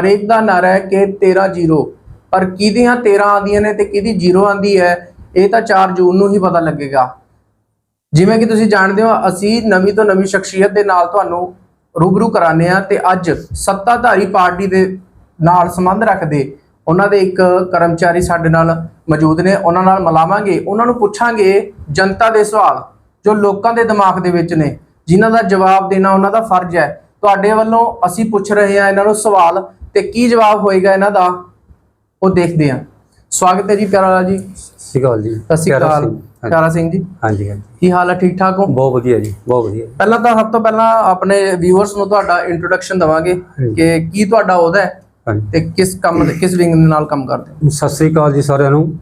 ਹਰੇਕ ਦਾ ਨਾਰਾ ਹੈ ਕਿ 13 ਜ਼ੀਰੋ। ਪਰ ਕਿਹਦੀਆਂ 13 ਆਉਂਦੀਆਂ ਨੇ ਤੇ ਕਿਹਦੀ ਜ਼ੀਰੋ ਆਉਂਦੀ ਹੈ, ਇਹ ਤਾਂ 4 ਜੂਨ ਨੂੰ ਹੀ ਪਤਾ ਲੱਗੇਗਾ। ਜਿਵੇਂ ਕਿ ਤੁਸੀਂ ਜਾਣਦੇ ਹੋ, ਅਸੀਂ ਨਵੀਂ ਤੋਂ ਨਵੀਂ ਸ਼ਖਸੀਅਤ ਦੇ ਨਾਲ ਤੁਹਾਨੂੰ ਰੂਬਰੂ ਕਰਾਉਂਦੇ ਆ ਤੇ ਅੱਜ ਸੱਤਾਧਾਰੀ ਪਾਰਟੀ ਦੇ ਨਾਲ ਸੰਬੰਧ ਰੱਖਦੇ ਉਹਨਾਂ ਦੇ ਇੱਕ ਕਰਮਚਾਰੀ ਸਾਡੇ ਨਾਲ ਮੌਜੂਦ ਨੇ। ਉਹਨਾਂ ਨਾਲ ਮਿਲਾਵਾਂਗੇ। ਉਹਨਾਂ ਨੂੰ ਪੁੱਛਾਂਗੇ ਜਨਤਾ ਦੇ ਸਵਾਲ, ਜੋ ਲੋਕਾਂ ਦੇ ਦਿਮਾਗ ਦੇ ਵਿੱਚ ਨੇ। ਜਿਨ੍ਹਾਂ ਦਾ ਜਵਾਬ ਦੇਣਾ ਉਹਨਾਂ ਦਾ ਫਰਜ਼ ਹੈ। ਤੁਹਾਡੇ ਵੱਲੋਂ ਅਸੀਂ ਪੁੱਛ ਰਹੇ ਹਾਂ, ਇਹਨਾਂ ਨੂੰ ਸਵਾਲ ਤੇ ਕੀ ਜਵਾਬ ਹੋਏਗਾ ਇਹਨਾਂ ਦਾ ਉਹ ਦੇਖਦੇ ਹਾਂ। ਸਵਾਗਤ ਹੈ ਜੀ ਪਿਆਰਾ ਲਾਲ ਜੀ। ਸਤਿ ਸਤਿ ਸ਼੍ਰੀ ਅਕਾਲ ਜੀ। ਸ਼੍ਰੀ ਪਿਆਰਾ ਅਕਾਲ ਸਿੰਘ। ਪਿਆਰਾ ਸਿੰਘ ਜੀ। ਹਾਂਜੀ ਹਾਂਜੀ। ਕੀ ਹਾਲ ਹੈ ਠੀਕ ਠਾਕ ਹੋ? ਬਹੁਤ ਵਧੀਆ ਜੀ ਬਹੁਤ ਵਧੀਆ। ਪਹਿਲਾਂ ਤਾਂ ਸਭ ਤੋਂ ਪਹਿਲਾਂ ਆਪਣੇ ਵਿਊਅਰਸ ਨੂੰ ਤੁਹਾਡਾ ਇੰਟਰੋਡਕਸ਼ਨ ਦਵਾਂਗੇ। ਕਿ ਕੀ ਤੁਹਾਡਾ ਉਹਦਾ ਹੈ ਤੇ ਕਿਸ ਕੰਮ ਦੇ ਕਿਸ ਵਿੰਗ ਦੇ ਨਾਲ ਕੰਮ ਕਰਦੇ ਹੋ? ਸਤਿ ਸ਼੍ਰੀ ਅਕਾਲ ਜੀ ਸਾਰਿਆਂ ਨੂੰ।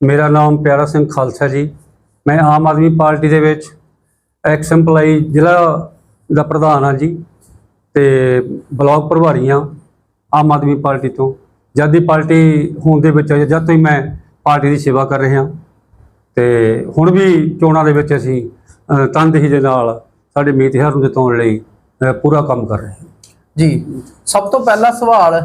ਮੇਰਾ ਨਾਮ ਪਿਆਰਾ ਸਿੰਘ ਖਾਲਸਾ ਜੀ। ਮੈਂ ਆਮ ਆਦਮੀ ਪਾਰਟੀ ਦੇ ਵਿੱਚ ਐਕਸ ਐਮਪਲਾਈ ਜ਼ਿਲ੍ਹਾ ਦਾ ਪ੍ਰਧਾਨ ਹਾਂ ਜੀ ਤੇ ਬਲਾਕ ਪ੍ਰਭਾਰੀ ਹਾਂ। ਆਮ ਆਦਮੀ ਪਾਰਟੀ ਤੋਂ ਜਦ ਦੀ ਪਾਰਟੀ ਹੋਣ ਦੇ ਵਿੱਚ ਜਦ ਤੋਂ ਹੀ ਮੈਂ ਪਾਰਟੀ ਦੀ ਸੇਵਾ ਕਰ ਰਿਹਾ ਤੇ ਹੁਣ ਵੀ ਚੋਣਾਂ ਦੇ ਵਿੱਚ ਅਸੀਂ ਤਨਦੇਹੀ ਦੇ ਨਾਲ ਸਾਡੇ ਮੀਤਿਹਾਰ ਨੂੰ ਜਿਤਾਉਣ ਲਈ ਪੂਰਾ ਕੰਮ ਕਰ ਰਹੇ ਹਾਂ ਜੀ ਸਭ ਤੋਂ ਪਹਿਲਾ ਸਵਾਲ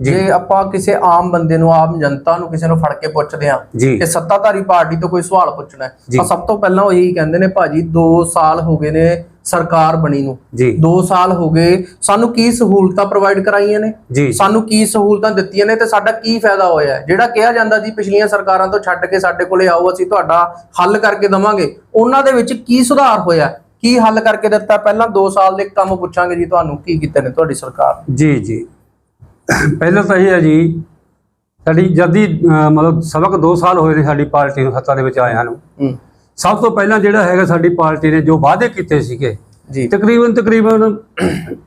ਜੀ। ਆਪਾਂ ਕਿਸੇ ਆਮ ਬੰਦੇ ਨੂੰ ਆਮ ਜਨਤਾ ਨੂੰ ਕਿਸੇ ਨੂੰ ਫੜ ਕੇ ਪੁੱਛਦੇ ਆ ਕਿ ਸੱਤਾਧਾਰੀ ਪਾਰਟੀ ਤੋਂ ਕੋਈ ਸਵਾਲ ਪੁੱਛਣਾ ਹੈ। ਤਾਂ ਸਭ ਤੋਂ ਪਹਿਲਾਂ ਉਹ ਇਹੀ ਕਹਿੰਦੇ ਨੇ ਭਾਜੀ 2 ਸਾਲ ਹੋ ਗਏ ਨੇ ਸਰਕਾਰ ਬਣੀ ਨੂੰ। ਜੀ। 2 ਸਾਲ ਹੋ ਗਏ ਸਾਨੂੰ ਕੀ ਸਹੂਲਤਾਂ ਪ੍ਰੋਵਾਈਡ ਕਰਾਈਆਂ ਨੇ? ਜੀ। ਸਾਨੂੰ ਕੀ ਸਹੂਲਤਾਂ ਦਿੱਤੀਆਂ ਨੇ ਤੇ ਸਾਡਾ ਕੀ ਫਾਇਦਾ ਹੋਇਆ? ਜਿਹੜਾ ਕਿਹਾ ਜਾਂਦਾ ਜੀ ਪਿਛਲੀਆਂ ਸਰਕਾਰਾਂ ਤੋਂ ਛੱਡ ਕੇ ਸਾਡੇ ਕੋਲੇ ਆਓ ਅਸੀਂ ਤੁਹਾਡਾ ਹੱਲ ਕਰਕੇ ਦਵਾਂਗੇ। ਉਹਨਾਂ ਦੇ ਵਿੱਚ ਕੀ ਸੁਧਾਰ ਹੋਇਆ? ਕੀ ਹੱਲ ਕਰਕੇ ਦਿੱਤਾ? ਪਹਿਲਾਂ 2 ਸਾਲ ਦੇ ਕੰਮ ਪੁੱਛਾਂਗੇ ਜੀ ਤੁਹਾਨੂੰ ਕੀ ਕੀਤੇ ਨੇ ਤੁਹਾਡੀ ਸਰਕਾਰ? ਜੀ ਜੀ। ਪਹਿਲਾਂ ਤਾਂ ਇਹ ਹੈ ਜੀ ਸਾਡੀ ਜਦੀ ਮਤਲਬ ਸਬਕ 2 ਸਾਲ ਹੋਏ ਨੇ ਸਾਡੀ ਪਾਰਟੀ ਨੂੰ ਸੱਤਾ ਦੇ ਵਿੱਚ ਆਇਆਂ ਨੂੰ। ਹੂੰ। ਸਭ ਤੋਂ ਪਹਿਲਾਂ ਜਿਹੜਾ ਹੈਗਾ ਸਾਡੀ ਪਾਰਟੀ ਨੇ ਜੋ ਵਾਅਦੇ ਕੀਤੇ ਸੀਗੇ ਜੀ। ਤਕਰੀਬਨ ਤਕਰੀਬਨ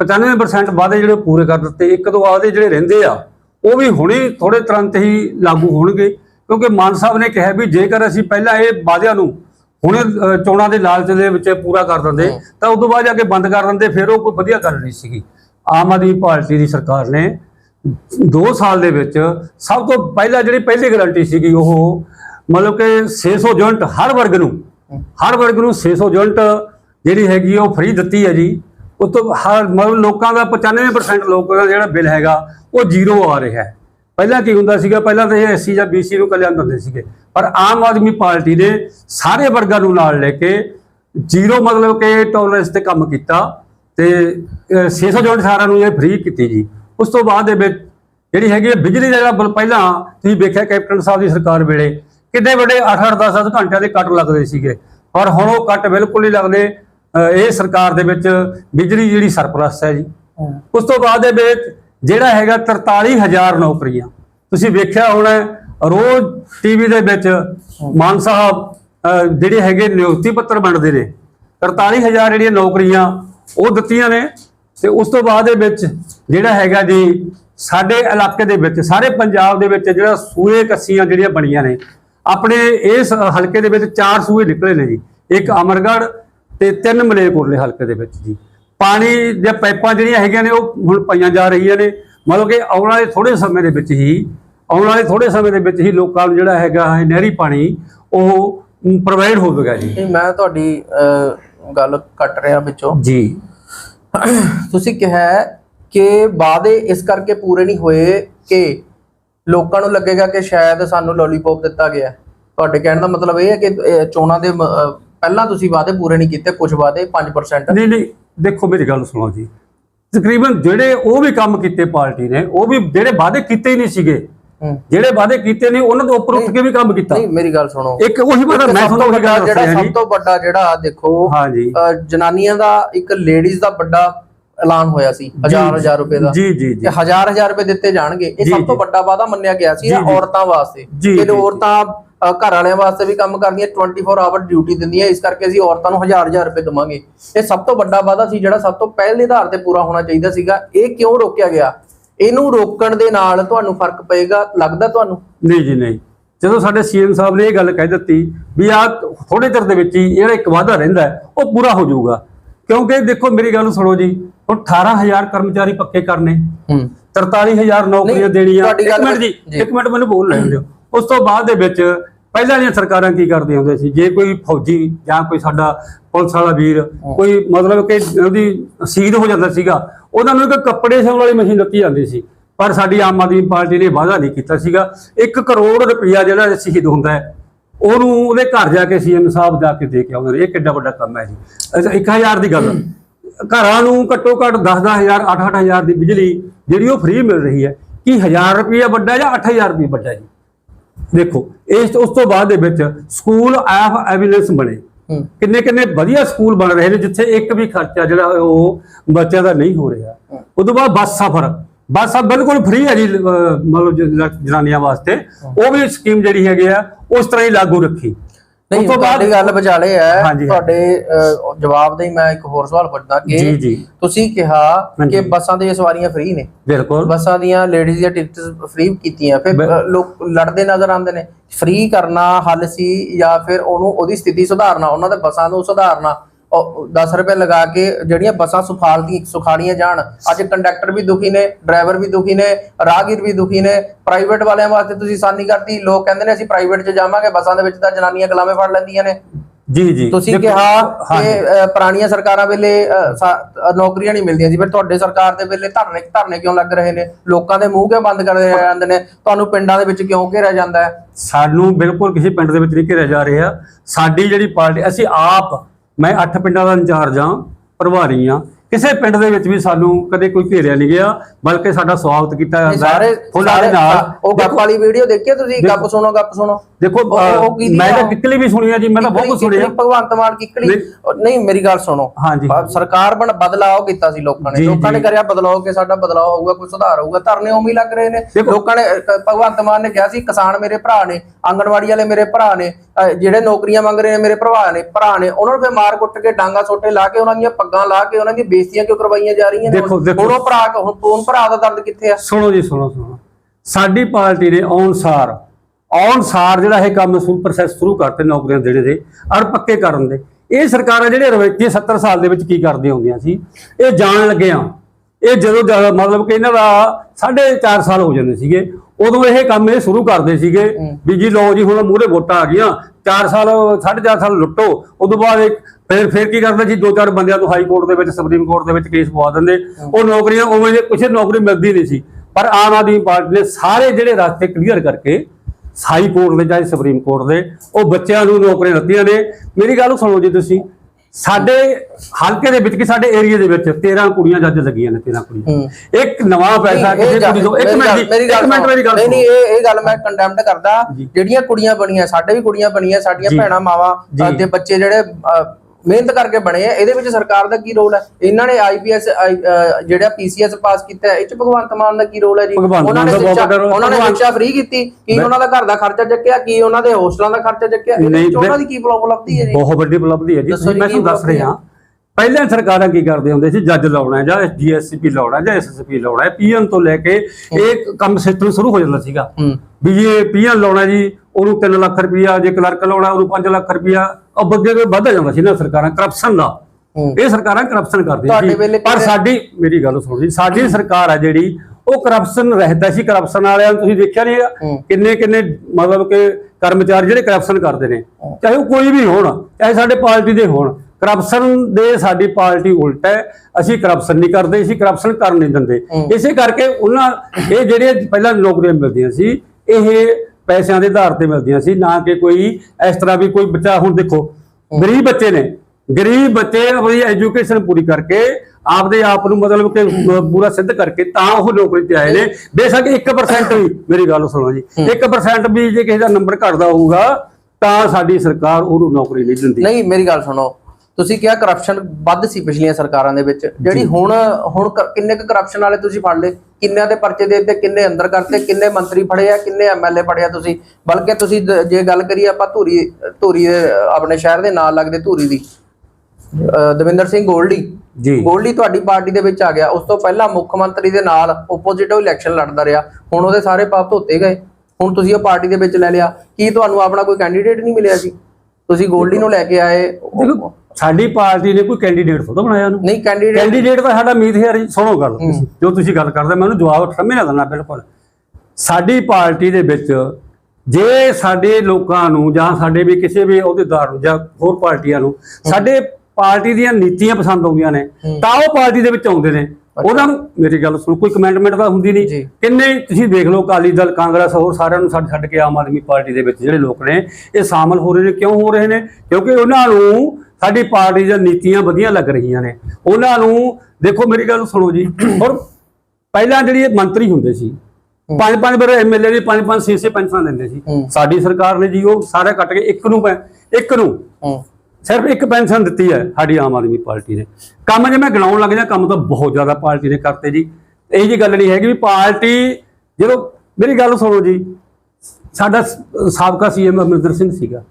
95% ਵਾਅਦੇ ਜਿਹੜੇ ਪੂਰੇ ਕਰ ਦਿੱਤੇ। ਇੱਕ ਦੋ ਵਾਅਦੇ ਜਿਹੜੇ ਰਹਿੰਦੇ ਆ ਉਹ ਵੀ ਹੁਣੇ ਥੋੜੇ ਤੁਰੰਤ ਹੀ ਲਾਗੂ ਹੋਣਗੇ। ਕਿਉਂਕਿ ਮਾਨ ਸਾਹਿਬ ਨੇ ਕਿਹਾ ਵੀ ਜੇਕਰ ਅਸੀਂ ਪਹਿਲਾਂ ਇਹ ਵਾਅਦਿਆਂ ਨੂੰ ਹੁਣੇ ਚੋਣਾਂ ਦੇ ਲਾਲਚ ਦੇ ਵਿੱਚ ਪੂਰਾ ਕਰ ਦਿੰਦੇ ਤਾਂ ਉਸ ਤੋਂ ਬਾਅਦ ਜਾ ਕੇ ਬੰਦ ਕਰ ਦਿੰਦੇ ਫਿਰ ਉਹ ਕੋਈ ਵਧੀਆ ਗੱਲ ਨਹੀਂ ਸੀਗੀ। ਆਮ ਆਦਮੀ ਪਾਰਟੀ ਦੀ ਸਰਕਾਰ ਨੇ 2 ਸਾਲ ਦੇ ਵਿੱਚ ਸਭ ਤੋਂ ਪਹਿਲਾਂ ਜਿਹੜੀ ਪਹਿਲੀ ਗਾਰੰਟੀ ਸੀਗੀ ਉਹ ਮਤਲਬ ਕਿ 600 ਯੂਨਿਟ ਹਰ ਵਰਗ ਨੂੰ ਹਰ ਵਰਗ ਨੂੰ 600 ਯੂਨਿਟ ਜਿਹੜੀ ਹੈਗੀ ਉਹ ਫ੍ਰੀ ਦਿੱਤੀ ਹੈ ਜੀ। ਉਸ ਤੋਂ ਹਰ ਮਤਲਬ ਲੋਕਾਂ ਦਾ 95% ਲੋਕਾਂ ਦਾ ਜਿਹੜਾ ਬਿੱਲ ਹੈਗਾ ਉਹ ਜ਼ੀਰੋ ਆ ਰਿਹਾ ਹੈ। ਪਹਿਲਾਂ ਕੀ ਹੁੰਦਾ ਸੀਗਾ ਪਹਿਲਾਂ ਤਾਂ ਇਹ ਐਸਸੀ ਜਾਂ ਬੀਸੀ ਨੂੰ ਕਲਿਆਣ ਦਿੰਦੇ ਸੀਗੇ। ਪਰ ਆਮ ਆਦਮੀ ਪਾਰਟੀ ਨੇ ਸਾਰੇ ਵਰਗਾਂ ਨੂੰ ਨਾਲ ਲੈ ਕੇ ਜ਼ੀਰੋ ਮਤਲਬ ਕਿ ਟੋਲਰੈਂਸ ਤੇ ਕੰਮ ਕੀਤਾ ਤੇ ਅਹ, 600 ਯੂਨਿਟ ਸਾਰਿਆਂ ਨੂੰ ਇਹ ਫ੍ਰੀ ਕੀਤੀ ਜੀ। ਉਸ ਤੋਂ ਬਾਅਦ ਦੇ ਵਿੱਚ ਜਿਹੜੀ ਹੈਗੀ ਹੈ ਬਿਜਲੀ ਦਾ ਜਿਹੜਾ ਬਿੱਲ ਪਹਿਲਾਂ ਤੁਸੀਂ ਵੇਖਿਆ ਕੈਪਟਨ ਸਾਹਿਬ ਦੀ ਸਰਕਾਰ ਵੇਲੇ ਕਿੰਨੇ ਵੱਡੇ 8-8 10-10 ਘੰਟਿਆਂ ਦੇ ਕੱਟ ਲੱਗਦੇ ਸੀਗੇ। ਪਰ ਹੁਣ ਉਹ ਕੱਟ ਬਿਲਕੁਲ ਨਹੀਂ ਲੱਗਦੇ। ਇਹ ਸਰਕਾਰ ਦੇ ਵਿੱਚ ਬਿਜਲੀ ਜਿਹੜੀ ਸਰਪਲਸ ਹੈ ਜੀ। ਉਸ ਤੋਂ ਬਾਅਦ ਦੇ ਵਿੱਚ ਜਿਹੜਾ ਹੈਗਾ 43000 ਨੌਕਰੀਆਂ। ਤੁਸੀਂ ਵੇਖਿਆ ਹੋਣਾ ਰੋਜ਼ ਟੀਵੀ ਦੇ ਵਿੱਚ ਮਾਨ ਸਾਹਿਬ ਜਿਹੜੇ ਹੈਗੇ ਨਿਯੁਕਤੀ ਪੱਤਰ ਵੰਡਦੇ ਨੇ 43000 ਜਿਹੜੀਆਂ ਨੌਕਰੀਆਂ ਉਹ ਦਿੱਤੀਆਂ ਨੇ। ਤੇ ਉਸ ਤੋਂ ਬਾਅਦ ਦੇ ਵਿੱਚ ਜਿਹੜਾ ਹੈਗਾ ਜੀ ਸਾਡੇ ਇਲਾਕੇ ਦੇ ਵਿੱਚ ਸਾਰੇ ਪੰਜਾਬ ਦੇ ਵਿੱਚ ਜਿਹੜਾ ਸੂਏ ਕੱਸੀਆਂ ਜਿਹੜੀਆਂ ਬਣੀਆਂ ਨੇ ਆਪਣੇ ਇਸ ਹਲਕੇ ਦੇ ਵਿੱਚ ਚਾਰ ਸੂਏ ਨਿਕਲੇ ਨੇ ਜੀ। ਇੱਕ ਅਮਰਗੜ੍ਹ ਤੇ ਤਿੰਨ ਮਲੇਰਕੋਟਲੇ ਹਲਕੇ ਦੇ ਵਿੱਚ ਜੀ। ਪਾਣੀ ਦੀਆਂ ਪਾਈਪਾਂ ਜਿਹੜੀਆਂ ਹੈਗੀਆਂ ਨੇ ਉਹ ਹੁਣ ਪਾਈਆਂ ਜਾ ਰਹੀਆਂ ਨੇ। ਮਤਲਬ ਕਿ ਆਉਣ ਵਾਲੇ ਥੋੜੇ ਸਮੇਂ ਦੇ ਵਿੱਚ ਹੀ ਆਉਣ ਵਾਲੇ ਥੋੜੇ ਸਮੇਂ ਦੇ ਵਿੱਚ ਹੀ ਲੋਕਾਂ ਨੂੰ ਜਿਹੜਾ ਹੈਗਾ ਹੈ ਨਹਿਰੀ ਪਾਣੀ ਉਹ ਪ੍ਰੋਵਾਈਡ ਹੋਵੇਗਾ ਜੀ। ਮੈਂ ਤੁਹਾਡੀ ਗੱਲ ਕੱਟ ਰਿਹਾ ਵਿੱਚੋਂ। ਜੀ। ਤੁਸੀਂ ਕਿਹਾ ਕਿ ਵਾਅਦੇ ਇਸ ਕਰਕੇ ਪੂਰੇ ਨਹੀਂ ਹੋਏ ਕਿ ਲੋਕਾਂ ਨੂੰ ਲੱਗੇਗਾ ਕਿ ਸ਼ਾਇਦ ਸਾਨੂੰ ਲੋਲੀਪੌਪ ਦਿੱਤਾ ਗਿਆ। ਤੁਹਾਡੇ ਕਹਿਣ ਦਾ ਮਤਲਬ ਇਹ ਹੈ ਕਿ ਚੋਣਾਂ ਦੇ ਮ- ਪਹਿਲਾਂ ਤੁਸੀਂ ਵਾਅਦੇ ਪੂਰੇ ਨਹੀਂ ਕੀਤੇ ਕੁਝ ਵਾਅਦੇ 5% ਨਹੀਂ ਨਹੀਂ ਦੇਖੋ ਮੇਰੀ ਗੱਲ ਸੁਣੋ ਜੀ। ਤਕਰੀਬਨ ਜਿਹੜੇ ਉਹ ਵੀ ਕੰਮ ਕੀਤੇ ਪਾਰਟੀ ਨੇ ਉਹ ਵੀ ਜਿਹੜੇ ਵਾਅਦੇ ਕੀਤੇ ਹੀ ਨਹੀਂ ਸੀਗੇ। ਜਿਹੜੇ ਵਾਅਦੇ ਕੀਤੇ ਨੇ ਉਹਨਾਂ ਦੇ ਉੱਪਰ ਉੱਠ ਕੇ ਵੀ ਕੰਮ ਕੀਤਾ। ਨਹੀਂ ਮੇਰੀ ਗੱਲ ਸੁਣੋ। ਇੱਕ ਉਹੀ ਮੈਂ ਤੋਂ ਤੁਹਾਨੂੰ ਜਿਹੜਾ ਸਭ ਤੋਂ ਵੱਡਾ ਜਿਹੜਾ ਦੇਖੋ ਹਾਂਜੀ ਜਨਾਨੀਆਂ ਦਾ ਇੱਕ ਲੇਡੀਜ਼ ਦਾ ਵੱਡਾ ਐਲਾਨ ਹੋਇਆ ਸੀ ਹਜ਼ਾਰ ਹਜ਼ਾਰ ਰੁਪਏ ਦਾ। ਜੀ ਜੀ ਜੀ। ਹਜ਼ਾਰ ਹਜ਼ਾਰ ਰੁਪਏ ਦਿੱਤੇ ਜਾਣਗੇ। ਇਹ ਸਭ ਤੋਂ। ਵੱਡਾ ਵਾਅਦਾ ਮੰਨਿਆ ਗਿਆ ਸੀ। ਔਰਤਾਂ ਵਾਸਤੇ। ਕਿ ਔਰਤਾਂ ਘਰ ਵਾਲਿਆਂ ਵਾਸਤੇ ਵੀ ਕੰਮ ਕਰਦੀਆਂ 24 ਆਵਰ ਡਿਊਟੀ ਦਿੰਦੀਆਂ ਇਸ ਕਰਕੇ ਅਸੀਂ ਔਰਤਾਂ ਨੂੰ ਹਜ਼ਾਰ ਹਜ਼ਾਰ ਰੁਪਏ ਦਵਾਂਗੇ। ਇਹ ਸਭ ਤੋਂ ਵੱਡਾ ਵਾਅਦਾ ਸੀ ਜਿਹੜਾ ਸਭ ਤੋਂ ਪਹਿਲੇ ਆਧਾਰ ਤੇ ਪੂਰਾ ਹੋਣਾ ਚਾਹੀਦਾ ਸੀਗਾ। ਇਹ ਕਿਉਂ ਰੋਕਿਆ ਗਿਆ? ਇਹਨੂੰ ਰੋਕਣ ਦੇ ਨਾਲ ਤੁਹਾਨੂੰ ਫ਼ਰਕ ਪਏਗਾ? ਲੱਗਦਾ ਤੁਹਾਨੂੰ? ਨਹੀਂ ਜੀ ਨਹੀਂ। ਜਦੋਂ ਸਾਡੇ ਸੀਐਮ ਸਾਹਿਬ ਨੇ ਇਹ ਗੱਲ ਕਹਿ ਦਿੱਤੀ ਵੀ ਆ ਥੋੜੇ ਚਿਰ ਦੇ ਵਿੱਚ ਹੀ ਜਿਹੜਾ ਇੱਕ ਵਾਅਦਾ ਰਹਿੰਦਾ ਉਹ ਪੂਰਾ ਹੋ ਜਾਊਗਾ। ਕਿਉਂਕਿ ਦੇਖੋ ਮੇਰੀ ਗੱਲ ਸੁਣੋ ਜੀ ਹੁਣ 18000 ਕਰਮਚਾਰੀ ਪੱਕੇ ਕਰਨੇ ਹੂੰ। 43000 ਨੌਕਰੀਆਂ ਦੇਣੀਆਂ। ਇੱਕ ਮਿੰਟ ਜੀ ਜੀ। ਇੱਕ ਮਿੰਟ ਮੈਨੂੰ ਬੋਲ ਲੈਣ ਦਿਓ। ਉਸ ਤੋਂ ਬਾਅਦ ਦੇ ਵਿੱਚ ਪਹਿਲਾਂ ਦੀਆਂ ਸਰਕਾਰਾਂ ਕੀ ਕਰਦੀਆਂ ਹੁੰਦੇ ਸੀ? ਜੇ ਕੋਈ ਫੌਜੀ ਜਾਂ ਕੋਈ ਸਾਡਾ ਪੁਲਿਸ ਵਾਲਾ ਵੀਰ ਕੋਈ ਮਤਲਬ ਕਿ ਉਹਦੀ ਸ਼ਹੀਦ ਹੋ ਜਾਂਦਾ ਸੀਗਾ ਉਹਨਾਂ ਨੂੰ ਇੱਕ ਕੱਪੜੇ ਸਿਉਣ ਵਾਲੀ ਮਸ਼ੀਨ ਦਿੱਤੀ ਜਾਂਦੀ ਸੀ। ਪਰ ਸਾਡੀ ਆਮ ਆਦਮੀ ਪਾਰਟੀ ਨੇ ਵਾਅਦਾ ਨਹੀਂ ਕੀਤਾ ਸੀਗਾ। 1 ਕਰੋੜ ਰੁਪਇਆ ਜਿਹੜਾ ਸ਼ਹੀਦ ਹੁੰਦਾ ਹੈ ਉਹਨੂੰ ਉਹਦੇ ਘਰ ਜਾ ਕੇ ਸੀਐਮ ਸਾਹਿਬ ਜਾ ਕੇ ਦੇ ਕੇ ਆਉਂਦੇ ਇਹ ਕਿੱਡਾ ਵੱਡਾ ਕੰਮ ਹੈ ਜੀ। ਅੱਛਾ 1000 ਦੀ ਗੱਲ। ਘਰਾਂ ਨੂੰ ਘੱਟੋ ਘੱਟ 10-10000 8-8000 ਦੀ ਬਿਜਲੀ ਜਿਹੜੀ ਉਹ ਫ੍ਰੀ ਮਿਲ ਰਹੀ ਹੈ ਕੀ 1000 ਰੁਪਇਆ ਵੱਡਾ ਜਾਂ 8000 ਰੁਪਇਆ ਵੱਡਾ ਜੀ? ਦੇਖੋ ਇਸ ਉਸ ਤੋਂ ਬਾਅਦ ਦੇ ਵਿੱਚ ਸਕੂਲ ਆਫ ਐਵੀਲੈਂਸ ਬਣੇ। ਕਿੰਨੇ ਕਿੰਨੇ ਵਧੀਆ ਸਕੂਲ ਬਣ ਰਹੇ ਨੇ ਜਿੱਥੇ ਇੱਕ ਵੀ ਖਰਚਾ ਜਿਹੜਾ ਉਹ ਬੱਚਿਆਂ ਦਾ ਨਹੀਂ ਹੋ ਰਿਹਾ। ਤੋਂ ਬਾਅਦ ਬੱਸ ਸਫ਼ਰ ਬੱਸ ਸਫ਼ਰ ਬਿਲਕੁਲ ਫ੍ਰੀ ਹੈ ਜੀ ਅਹ ਮਤਲਬ ਜ- ਜਨਾਨੀਆਂ ਵਾਸਤੇ। ਉਹ ਵੀ ਸਕੀਮ ਜਿਹੜੀ ਹੈਗੀ ਆ ਉਸ ਤਰ੍ਹਾਂ ਹੀ ਲਾਗੂ ਰੱਖੀ। ਨਹੀਂ ਤੋਂ ਬਾਅਦ ਤੁਹਾਡੀ ਗੱਲ ਵਿਚਾਲੇ ਹੈ। ਹਾਂਜੀ, ਤੁਹਾਡੇ ਅਹ, ਜਵਾਬ ਦੇ ਹੀ ਮੈਂ ਇੱਕ ਹੋਰ ਸਵਾਲ ਪੁੱਛਦਾ ਜੀ ਕਿ ਜੀ ਤੁਸੀਂ ਕਿਹਾ ਹਾਂਜੀ। ਕਿ ਬੱਸਾਂ ਦੀਆਂ ਸਵਾਰੀਆਂ ਫ੍ਰੀ ਨੇ। ਬਿਲਕੁਲ। ਬੱਸਾਂ ਦੀਆਂ ਲੇਡੀਜ਼ ਦੀਆਂ ਟਿਕਟਸ ਫ੍ਰੀ ਕੀਤੀਆਂ ਫਿਰ ਬਿਲ- ਲੋਕ ਲੜਦੇ ਨਜ਼ਰ ਆਉਂਦੇ ਨੇ। ਫ੍ਰੀ ਕਰਨਾ ਹੱਲ ਸੀ ਜਾਂ ਫਿਰ ਉਹਨੂੰ ਉਹਦੀ ਸਥਿਤੀ ਸੁਧਾਰਨਾ ਉਹਨਾਂ ਦੇ ਬੱਸਾਂ ਨੂੰ ਸੁਧਾਰਨਾ 10 ਰੁਪਏ ਲਗਾ ਕੇ ਜਿਹੜੀਆਂ ਬੱਸਾਂ ਸੁਖਾਲਦੀ ਸੁਖਾਲੀਆਂ ਜਾਣ ਅੱਜ ਕੰਡਕਟਰ ਵੀ ਦੁਖੀ ਨੇ ਡਰਾਈਵਰ ਵੀ ਦੁਖੀ ਨੇ ਰਾਹਗੀਰ ਵੀ ਦੁਖੀ ਨੇ ਪ੍ਰਾਈਵੇਟ ਵਾਲਿਆਂ ਵਾਸਤੇ ਤੁਸੀਂ ਆਸਾਨੀ ਕਰਤੀ ਲੋਕ ਕਹਿੰਦੇ ਨੇ ਅਸੀਂ ਪ੍ਰਾਈਵੇਟ 'ਚ ਜਾਵਾਂਗੇ ਬੱਸਾਂ ਦੇ ਵਿੱਚ ਤਾਂ ਜਨਾਨੀਆਂ ਗੁਲਾਮੇ ਫੜ ਲੈਂਦੀਆਂ ਨੇ। ਜੀ ਜੀ। ਤੁਸੀਂ ਕਿਹਾ। ਕਿ ਪੁਰਾਣੀਆਂ ਸਰਕਾਰਾਂ ਵੇਲੇ ਨੌਕਰੀਆਂ ਨਹੀਂ ਮਿਲਦੀਆਂ ਸੀ ਫਿਰ ਤੁਹਾਡੇ ਸਰਕਾਰ ਦੇ ਵੇਲੇ ਧਰਨੇ ਧਰਨੇ ਕਿਉਂ ਲੱਗ ਰਹੇ ਨੇ? ਲੋਕਾਂ ਦੇ ਮੂੰਹ ਕਿਉਂ ਬੰਦ ਕਰਦੇ ਜਾਂਦੇ ਨੇ? ਤੁਹਾਨੂੰ ਪਿੰਡਾਂ ਦੇ ਵਿੱਚ ਕਿਉਂ ਘੇਰਿਆ ਜਾਂਦਾ ਹੈ? ਸਾਨੂੰ ਬਿਲਕੁਲ ਕਿਸੇ ਪਿੰਡ ਦੇ ਵਿੱਚ ਨਹੀਂ ਘਿਰਿਆ ਜਾ ਰਿਹਾ। ਸਾਡੀ ਜਿਹੜੀ ਪਾਰਟੀ ਅਸੀਂ ਆਪ ਮੈਂ 8 ਪਿੰਡਾਂ ਦਾ ਇੰਚਾਰਜ ਹਾਂ ਪ੍ਰਭਾਰੀ ਹਾਂ। ਕਿਸੇ ਪਿੰਡ ਦੇ ਵਿੱਚ ਵੀ ਸਾਨੂੰ ਕਦੇ ਕੋਈ ਘੇਰਿਆ ਨਹੀਂ ਗਿਆ ਬਲਕਿ ਸਾਡਾ ਸਵਾਗਤ ਕੀਤਾ ਜਾਂਦਾ ਸਾਰੇ ਫੁੱਲਾਂ ਦੇ ਨਾਲ ਉਹ ਗੱਪ ਵਾਲੀ ਵੀਡੀਓ ਦੇਖੀ ਤੁਸੀਂ? ਗੱਪ ਸੁਣੋ ਗੱਪ ਸੁਣੋ। ਦੇਖੋ ਉਹ- ਮੈਂ ਦੀ ਤਾਂ ਆ? ਕਿੱਕਲੀ ਵੀ ਸੁਣੀ ਆ ਜੀ ਮੈਂ ਤਾਂ ਬਹੁਤ ਕੁਝ ਕਿੱਕਲੀ- ਸੁਣਿਆ ਭਗਵੰਤ ਮਾਨ ਕਿੱਕਲੀ ਨਹੀਂ। ਮੇਰੀ ਗੱਲ ਸੁਣੋ ਹਾਂਜੀ ਸਰਕਾਰ ਬਣ ਬਦਲਾਅ ਕੀਤਾ ਸੀ ਲੋਕਾਂ ਨੇ ਜੀ, ਲੋਕਾਂ ਨੇ ਜੀ। ਕਰਿਆ ਬਦਲਾਅ ਕਿ ਸਾਡਾ ਬਦਲਾਅ ਹੋਊਗਾ ਕੋਈ ਸੁਧਾਰ ਹੋਊਗਾ ਧਰਨੇ ਉਵੇਂ ਹੀ ਲੱਗ ਰਹੇ ਨੇ ਦੇਖੋ- ਲੋਕਾਂ ਨੇ ਅ, ਭਗਵੰਤ ਮਾਨ ਨੇ ਕਿਹਾ ਸੀ ਕਿਸਾਨ ਮੇਰੇ ਭਰਾ ਨੇ ਆਂਗਣਵਾੜੀ ਵਾਲੇ ਮੇਰੇ ਭਰਾ ਨੇ ਅ, ਜਿਹੜੇ ਨੌਕਰੀਆਂ ਮੰਗ ਰਹੇ ਨੇ ਮੇਰੇ ਭਰਾ ਨੇ ਭਰਾ ਨੇ ਉਹਨਾਂ ਨੂੰ ਫੇ ਮਾਰ ਕੁੱਟ ਕੇ ਡਾਂਗਾ ਸੋਟੇ ਲਾ ਕੇ ਉਹਨਾਂ ਦੀਆਂ ਪੱਗਾਂ ਲਾ ਕੇ ਉਹਨਾਂ ਦੀ ਬੇਇੱਜ਼ਤੀਆਂ ਕਿਉਂ ਕਰਵਾਈਆਂ ਜਾ ਰਹੀਆਂ ਨੇ ਦੇਖੋ- ਹੁਣ? ਦੇਖੋ। ਹੁਣ ਉਹ ਭਰਾ ਹੁਣ ਹੁਣ ਭਰਾ ਦਾ ਦਰਦ ਕਿੱਥੇ ਆ ਸੁਣੋ ਜੀ ਸੁਣੋ ਸੁਣੋ ਸਾਡੀ ਪਾਰਟੀ ਨੇ ਔਨਸਾਰ ਔਨਸਾਰ ਜਿਹੜਾ ਇਹ ਕੰਮ ਸ਼ੁਰੂ ਪ੍ਰੋਸੈਸ ਸ਼ੁਰੂ ਕਰਤੇ ਨੌਕਰੀਆਂ ਦੇਣੇ ਦੇ ਔਰ ਪੱਕੇ ਕਰਨ ਦੇ। ਇਹ ਸਰਕਾਰਾਂ ਜਿਹੜੇ ਰਵੈਤੀ 70 ਸਾਲ ਦੇ ਵਿੱਚ ਕੀ ਕਰਦੀਆਂ ਹੁੰਦੀਆਂ ਸੀ? ਇਹ ਜਾਣ ਲੱਗੇ ਆ। ਇਹ ਜਦੋਂ ਮਤਲਬ ਕਿ ਇਹਨਾਂ ਦਾ 4.5 ਸਾਲ ਹੋ ਜਾਂਦੇ ਸੀਗੇ। ਉਦੋਂ ਇਹ ਕੰਮ ਇਹ ਸ਼ੁਰੂ ਕਰਦੇ ਸੀਗੇ ਵੀ ਜੀ ਲਓ ਜੀ ਹੁਣ ਮੂਹਰੇ ਵੋਟਾਂ ਆ ਗਈਆਂ। 4 ਸਾਲ 4.5 ਸਾਲ ਲੁੱਟੋ। ਉਦੋਂ ਬਾਅਦ ਇੱਕ ਫਿਰ ਫਿਰ ਕੀ ਕਰਦੇ ਸੀ ਦੋ ਚਾਰ ਬੰਦਿਆਂ ਨੂੰ ਹਾਈ ਕੋਰਟ ਦੇ ਵਿੱਚ ਸੁਪਰੀਮ ਕੋਰਟ ਦੇ ਵਿੱਚ ਕੇਸ ਪਵਾ ਦਿੰਦੇ। ਉਹ ਨੌਕਰੀਆਂ ਉਵੇਂ ਦੇ ਕੁਛ ਨੌਕਰੀ ਮਿਲਦੀ ਨਹੀਂ ਸੀ। ਪਰ ਆਮ ਆਦਮੀ ਪਾਰਟੀ ਨੇ ਸਾਰੇ ਜਿਹੜੇ ਰਸਤੇ ਕਲੀਅਰ ਕਰਕੇ ਹਾਈ ਕੋਰਟ ਦੇ ਚਾਹੇ ਸੁਪਰੀਮ ਕੋਰਟ ਦੇ ਉਹ ਬੱਚਿਆਂ ਨੂੰ ਨੌਕਰੀਆਂ ਦਿੱਤੀਆਂ ਨੇ ਮੇਰੀ ਗੱਲ ਸੁਣੋ ਜੀ ਤੁਸੀਂ ਸਾਡੇ ਹਲਕੇ ਦੇ ਵਿੱਚ ਕਿ ਸਾਡੇ ਏਰੀਆ ਦੇ ਵਿੱਚ 13 ਕੁੜੀਆਂ ਜੱਜ ਲੱਗੀਆਂ ਨੇ 13 ਕੁੜੀਆਂ ਇੱਕ ਨਵਾਂ ਪੈਸਾ ਕਿਸੇ ਕੁੜੀ ਤੋਂ ਇੱਕ ਮਿੰਟ ਗੱਲ- ਜੀ ਮੇਰੀ ਗੱਲ ਇੱਕ ਮਿੰਟ ਮੇਰੀ ਗੱਲ ਨਹੀਂ ਨਹੀਂ। ਇਹ ਇਹ ਗੱਲ ਮੈਂ ਕੰਡੈਮਡ ਕਰਦਾ ਜੀ। ਜਿਹੜੀਆਂ ਕੁੜੀਆਂ ਬਣੀਆਂ ਸਾਡੇ ਵੀ ਕੁੜੀਆਂ ਬਣੀਆਂ ਸਾਡੀਆਂ ਜੀ। ਭੈਣਾਂ ਮਾਵਾਂ ਜੀ। ਦੇ ਬੱਚੇ ਜਿਹੜੇ ਮਿਹਨਤ ਕਰਕੇ ਬਣੇ ਆ ਇਹਦੇ ਵਿੱਚ ਸਰਕਾਰ ਦਾ ਕੀ ਰੋਲ ਹੈ? ਇਹਨਾਂ ਨੇ ਆਈਪੀਐਸ ਜਿਹੜਾ ਪੀਸੀਐਸ ਪਾਸ ਕੀਤਾ ਇਹ ਚ ਭਗਵੰਤ ਮਾਨ ਦਾ ਕੀ ਰੋਲ ਹੈ ਜੀ? ਉਹਨਾਂ ਨੇ ਉਹਨਾਂ ਨੇ ਸਿੱਖਿਆ ਫ੍ਰੀ ਕੀਤੀ। ਕੀ ਉਹਨਾਂ ਦਾ ਘਰ ਦਾ ਖਰਚਾ ਚੱਕਿਆ? ਕੀ ਉਹਨਾਂ ਦੇ ਹੋਸਟਲਾਂ ਦਾ ਖਰਚਾ ਚੱਕਿਆ? ਉਹਨਾਂ ਦੀ ਕੀ ਉਪਲਬਧੀ ਹੈ ਜੀ? ਬਹੁਤ ਵੱਡੀ ਉਪਲਬਧੀ ਹੈ ਜੀ। ਮੈਂ ਤੁਹਾਨੂੰ ਦੱਸ ਰਿਹਾ। ਪਹਿਲਾਂ ਸਰਕਾਰਾਂ ਕੀ ਕਰਦੇ ਹੁੰਦੇ ਸੀ? ਜੱਜ ਲਾਉਣਾ ਜਾਂ ਜੀਐਸਸੀਪੀ ਲਾਉਣਾ ਜਾਂ ਐਸਐਸਪੀ ਲਾਉਣਾ ਪੀਐਨ ਤੋਂ ਲੈ ਕੇ ਇਹ ਕੰਮ ਸਿਸਟਮ ਸ਼ੁਰੂ ਹੋ ਜਾਂਦਾ ਸੀਗਾ। ਵੀ ਜੇ ਪੀਐਨ ਲਾਉਣਾ ਜੀ ਉਹਨੂੰ 3 ਲੱਖ ਰੁਪਇਆ ਜੇ ਕਲਰਕ ਲਾਉਣਾ ਉਹਨੂੰ 5 ਲੱਖ ਰੁਪਇਆ ਉਹ ਬੱਗੇ ਕੋਈ ਵੱਧ ਜਾਂਦਾ ਸੀ ਨਾ ਸਰਕਾਰਾਂ ਕਰਪਸ਼ਨ ਦਾ। ਇਹ ਸਰਕਾਰਾਂ ਕਰਪਸ਼ਨ ਕਰਦੀਆਂ ਸੀ। ਪਰ ਸਾਡੀ ਮੇਰੀ ਗੱਲ ਸੁਣੋ ਜੀ ਸਾਡੀ ਸਰਕਾਰ ਆ ਜਿਹੜੀ ਉਹ ਕਰਪਸ਼ਨ ਰਹਿਤਾ ਸੀ ਕਰਪਸ਼ਨ ਵਾਲਿਆਂ ਨੂੰ ਤੁਸੀਂ ਦੇਖਿਆ ਨਹੀਂ। ਕਿੰਨੇ ਕਿੰਨੇ ਮਤਲਬ ਕਿ ਕਰਮਚਾਰੀ ਜਿਹੜੇ ਕਰਪਸ਼ਨ ਕਰਦੇ ਨੇ ਚਾਹੇ ਉਹ ਕੋਈ ਵੀ ਹੋਣ ਚਾਹੇ ਸਾਡੇ ਪਾਰਟੀ ਦੇ ਹੋਣ ਕਰਪਸ਼ਨ ਦੇ ਸਾਡੀ ਪਾਰਟੀ ਉਲਟ ਹੈ ਅਸੀਂ ਕਰਪਸ਼ਨ ਨਹੀਂ ਕਰਦੇ ਅਸੀਂ ਕਰਪਸ਼ਨ ਕਰਨ ਨਹੀਂ ਦਿੰਦੇ। ਇਸੇ ਕਰਕੇ ਉਹਨਾਂ ਇਹ ਜਿਹੜੇ ਪਹਿਲਾਂ ਨੌਕਰੀਆਂ ਮਿਲਦੀਆਂ ਸੀ ਇਹ ਪੈਸਿਆਂ ਦੇ ਆਧਾਰ ਤੇ ਮਿਲਦੀਆਂ ਸੀ ਨਾ ਕਿ ਕੋਈ ਇਸ ਤਰ੍ਹਾਂ ਵੀ ਕੋਈ ਬੱਚਾ ਹੁਣ ਦੇਖੋ ਗਰੀਬ ਬੱਚੇ ਨੇ। ਗਰੀਬ ਬੱਚੇ ਆਪਣੀ ਐਜੂਕੇਸ਼ਨ ਪੂਰੀ ਕਰਕੇ ਆਪਦੇ ਆਪ ਨੂੰ ਮਤਲਬ ਕਿ ਪੂਰਾ ਸਿੱਧ ਕਰਕੇ ਤਾਂ ਉਹ ਨੌਕਰੀ ਤੇ ਆਏ ਨੇ। ਬੇਸ਼ੱਕ 1% ਵੀ ਮੇਰੀ ਗੱਲ ਸੁਣੋ ਜੀ 1% ਵੀ ਜੇ ਕਿਸੇ ਦਾ ਨੰਬਰ ਘਟਦਾ ਹੋਊਗਾ ਤਾਂ ਸਾਡੀ ਸਰਕਾਰ ਉਹਨੂੰ ਨੌਕਰੀ ਨਹੀਂ ਦਿੰਦੀ। ਨਹੀਂ ਮੇਰੀ ਗੱਲ ਸੁਣੋ ਤੁਸੀਂ ਕਿਹਾ ਕਰਪਸ਼ਨ ਵੱਧ ਸੀ ਪਿਛਲੀਆਂ ਸਰਕਾਰਾਂ ਦੇ ਵਿੱਚ ਜਿਹੜੀ ਹੁਣ ਹੁਣ ਕਿੰਨੇ ਕੁ ਕਰਪਸ਼ਨ ਵਾਲੇ ਤੁਸੀਂ ਫੜ ਲਏ? ਕਿੰਨਿਆਂ ਦੇ ਪਰਚੇ ਦੇ ਦਿੱਤੇ ਕਿੰਨੇ ਅੰਦਰ ਕਰਤੇ ਕਿੰਨੇ ਮੰਤਰੀ ਫੜੇ ਆ ਕਿੰਨੇ ਐਮਐਲਏ ਫੜੇ ਆ ਤੁਸੀਂ? ਬਲਕਿ ਤੁਸੀਂ ਜੇ ਗੱਲ ਕਰੀਏ ਆਪਾਂ ਧੂਰੀ ਧੂਰੀ ਦੇ, ਆਪਣੇ ਸ਼ਹਿਰ ਦੇ ਨਾਲ ਲੱਗਦੇ ਧੂਰੀ ਦੀ। ਦਵਿੰਦਰ ਸਿੰਘ ਗੋਲਡੀ। ਜੀ। ਗੋਲਡੀ ਤੁਹਾਡੀ ਪਾਰਟੀ ਦੇ ਵਿੱਚ ਆ ਗਿਆ। ਉਸ ਤੋਂ ਪਹਿਲਾਂ ਮੁੱਖ ਮੰਤਰੀ ਦੇ ਨਾਲ ਆਪੋਜ਼ਿਟ ਇਲੈਕਸ਼ਨ ਲੜਦਾ ਰਿਹਾ। ਹੁਣ ਉਹਦੇ ਸਾਰੇ ਪਾਪ ਧੋਤੇ ਗਏ। ਹੁਣ ਤੁਸੀਂ ਉਹ ਪਾਰਟੀ ਦੇ ਵਿੱਚ ਲੈ ਲਿਆ। ਕੀ ਤੁਹਾਨੂੰ ਆਪਣਾ ਕੋਈ ਕੈਂਡੀਡੇਟ ਨਹੀਂ ਮਿਲਿਆ ਸੀ ਤੁਸੀਂ ਗੋਲਡੀ ਨੂੰ ਲੈ ਕੇ ਆਏ। ਦੇਖੋ ਸਾਡੀ ਪਾਰਟੀ ਨੇ ਕੋਈ ਕੈਂਡੀਡੇਟ ਥੋੜਾ ਬਣਾਇਆ ਉਹਨੂੰ। ਨਹੀਂ ਕੈਂਡੀਡੇਟ ਕੈਂਡੀਡੇਟ ਤਾਂ ਸਾਡਾ ਮੀਤ ਹੈ ਜੀ ਸੁਣੋ ਗੱਲ ਤੁਸੀਂ ਜੋ ਤੁਸੀਂ ਗੱਲ ਕਰਦੇ ਮੈਨੂੰ ਜਵਾਬ ਸਮਝਣਾ ਦੇਣਾ ਬਿਲਕੁਲ। ਸਾਡੀ ਪਾਰਟੀ ਦੇ ਵਿੱਚ ਜੇ ਸਾਡੇ ਲੋਕਾਂ ਨੂੰ ਜਾਂ ਸਾਡੇ ਵੀ ਕਿਸੇ ਵੀ ਅਹੁਦੇਦਾਰ ਨੂੰ ਜਾਂ ਹੋਰ ਪਾਰਟੀਆਂ ਨੂੰ ਸਾਡੇ ਪਾਰਟੀ ਦੀਆਂ ਨੀਤੀਆਂ ਪਸੰਦ ਆਉਂਦੀਆਂ ਨੇ ਤਾਂ ਉਹ ਪਾਰਟੀ ਦੇ ਵਿੱਚ ਆਉਂਦੇ ਨੇ। ਉਹਨਾਂ ਨੂੰ ਮੇਰੀ ਗੱਲ ਸੁਣੋ ਕੋਈ ਕਮੈਂਟਮੈਂਟ ਤਾਂ ਹੁੰਦੀ ਨਹੀਂ। ਕਿੰਨੇ ਤੁਸੀਂ ਦੇਖ ਲਓ ਅਕਾਲੀ ਦਲ ਕਾਂਗਰਸ ਹੋਰ ਸਾਰਿਆਂ ਨੂੰ ਛੱਡ ਛੱਡ ਕੇ ਆਮ ਆਦਮੀ ਪਾਰਟੀ ਦੇ ਵਿੱਚ ਜਿਹੜੇ ਲੋਕ ਨੇ ਇਹ ਸ਼ਾਮਲ ਹੋ ਰਹੇ ਨੇ ਕਿਉਂ ਹੋ ਰਹੇ ਨੇ? ਕਿਉਂਕਿ ਉਹਨਾਂ ਨੂੰ ਸਾਡੀ ਪਾਰਟੀ ਦੀਆਂ ਨੀਤੀਆਂ ਵਧੀਆ ਲੱਗ ਰਹੀਆਂ ਨੇ। ਉਹਨਾਂ ਨੂੰ ਦੇਖੋ ਮੇਰੀ ਗੱਲ ਸੁਣੋ ਜੀ। ਔਰ ਪਹਿਲਾਂ ਜਿਹੜੀ ਇਹ ਮੰਤਰੀ ਹੁੰਦੇ ਸੀ ਪੰਜ ਪੰਜ ਵਾਰ ਐਮਐਲਏ ਦੇ ਪੰਜ ਪੰਜ ਛੇ ਛੇ ਪੈਨਸ਼ਨ ਦਿੰਦੇ ਸੀ। ਸਾਡੀ ਸਰਕਾਰ ਨੇ ਜੀ ਉਹ ਸਾਰੇ ਕੱਟ ਕੇ ਇੱਕ ਨੂੰ ਇੱਕ ਨੂੰ ਸਿਰਫ ਇੱਕ ਪੈਨਸ਼ਨ ਦਿੱਤੀ ਹੈ ਸਾਡੀ ਆਮ ਆਦਮੀ ਪਾਰਟੀ ਨੇ। ਕੰਮ ਜੇ ਮੈਂ ਗਿਣਾਉਣ ਲੱਗ ਜਾ ਕੰਮ ਤਾਂ ਬਹੁਤ ਜ਼ਿਆਦਾ ਪਾਰਟੀ ਨੇ ਕਰਤੇ ਜੀ। ਇਹ ਜੀ ਗੱਲ ਨਹੀਂ ਹੈਗੀ ਵੀ ਪਾਰਟੀ ਜਦੋਂ ਮੇਰੀ ਗੱਲ ਸੁਣੋ ਜੀ ਸਾਡਾ ਸਾਬਕਾ ਸੀਐਮ ਅਮਰਿੰਦਰ ਸਿੰਘ ਸੀਗਾ।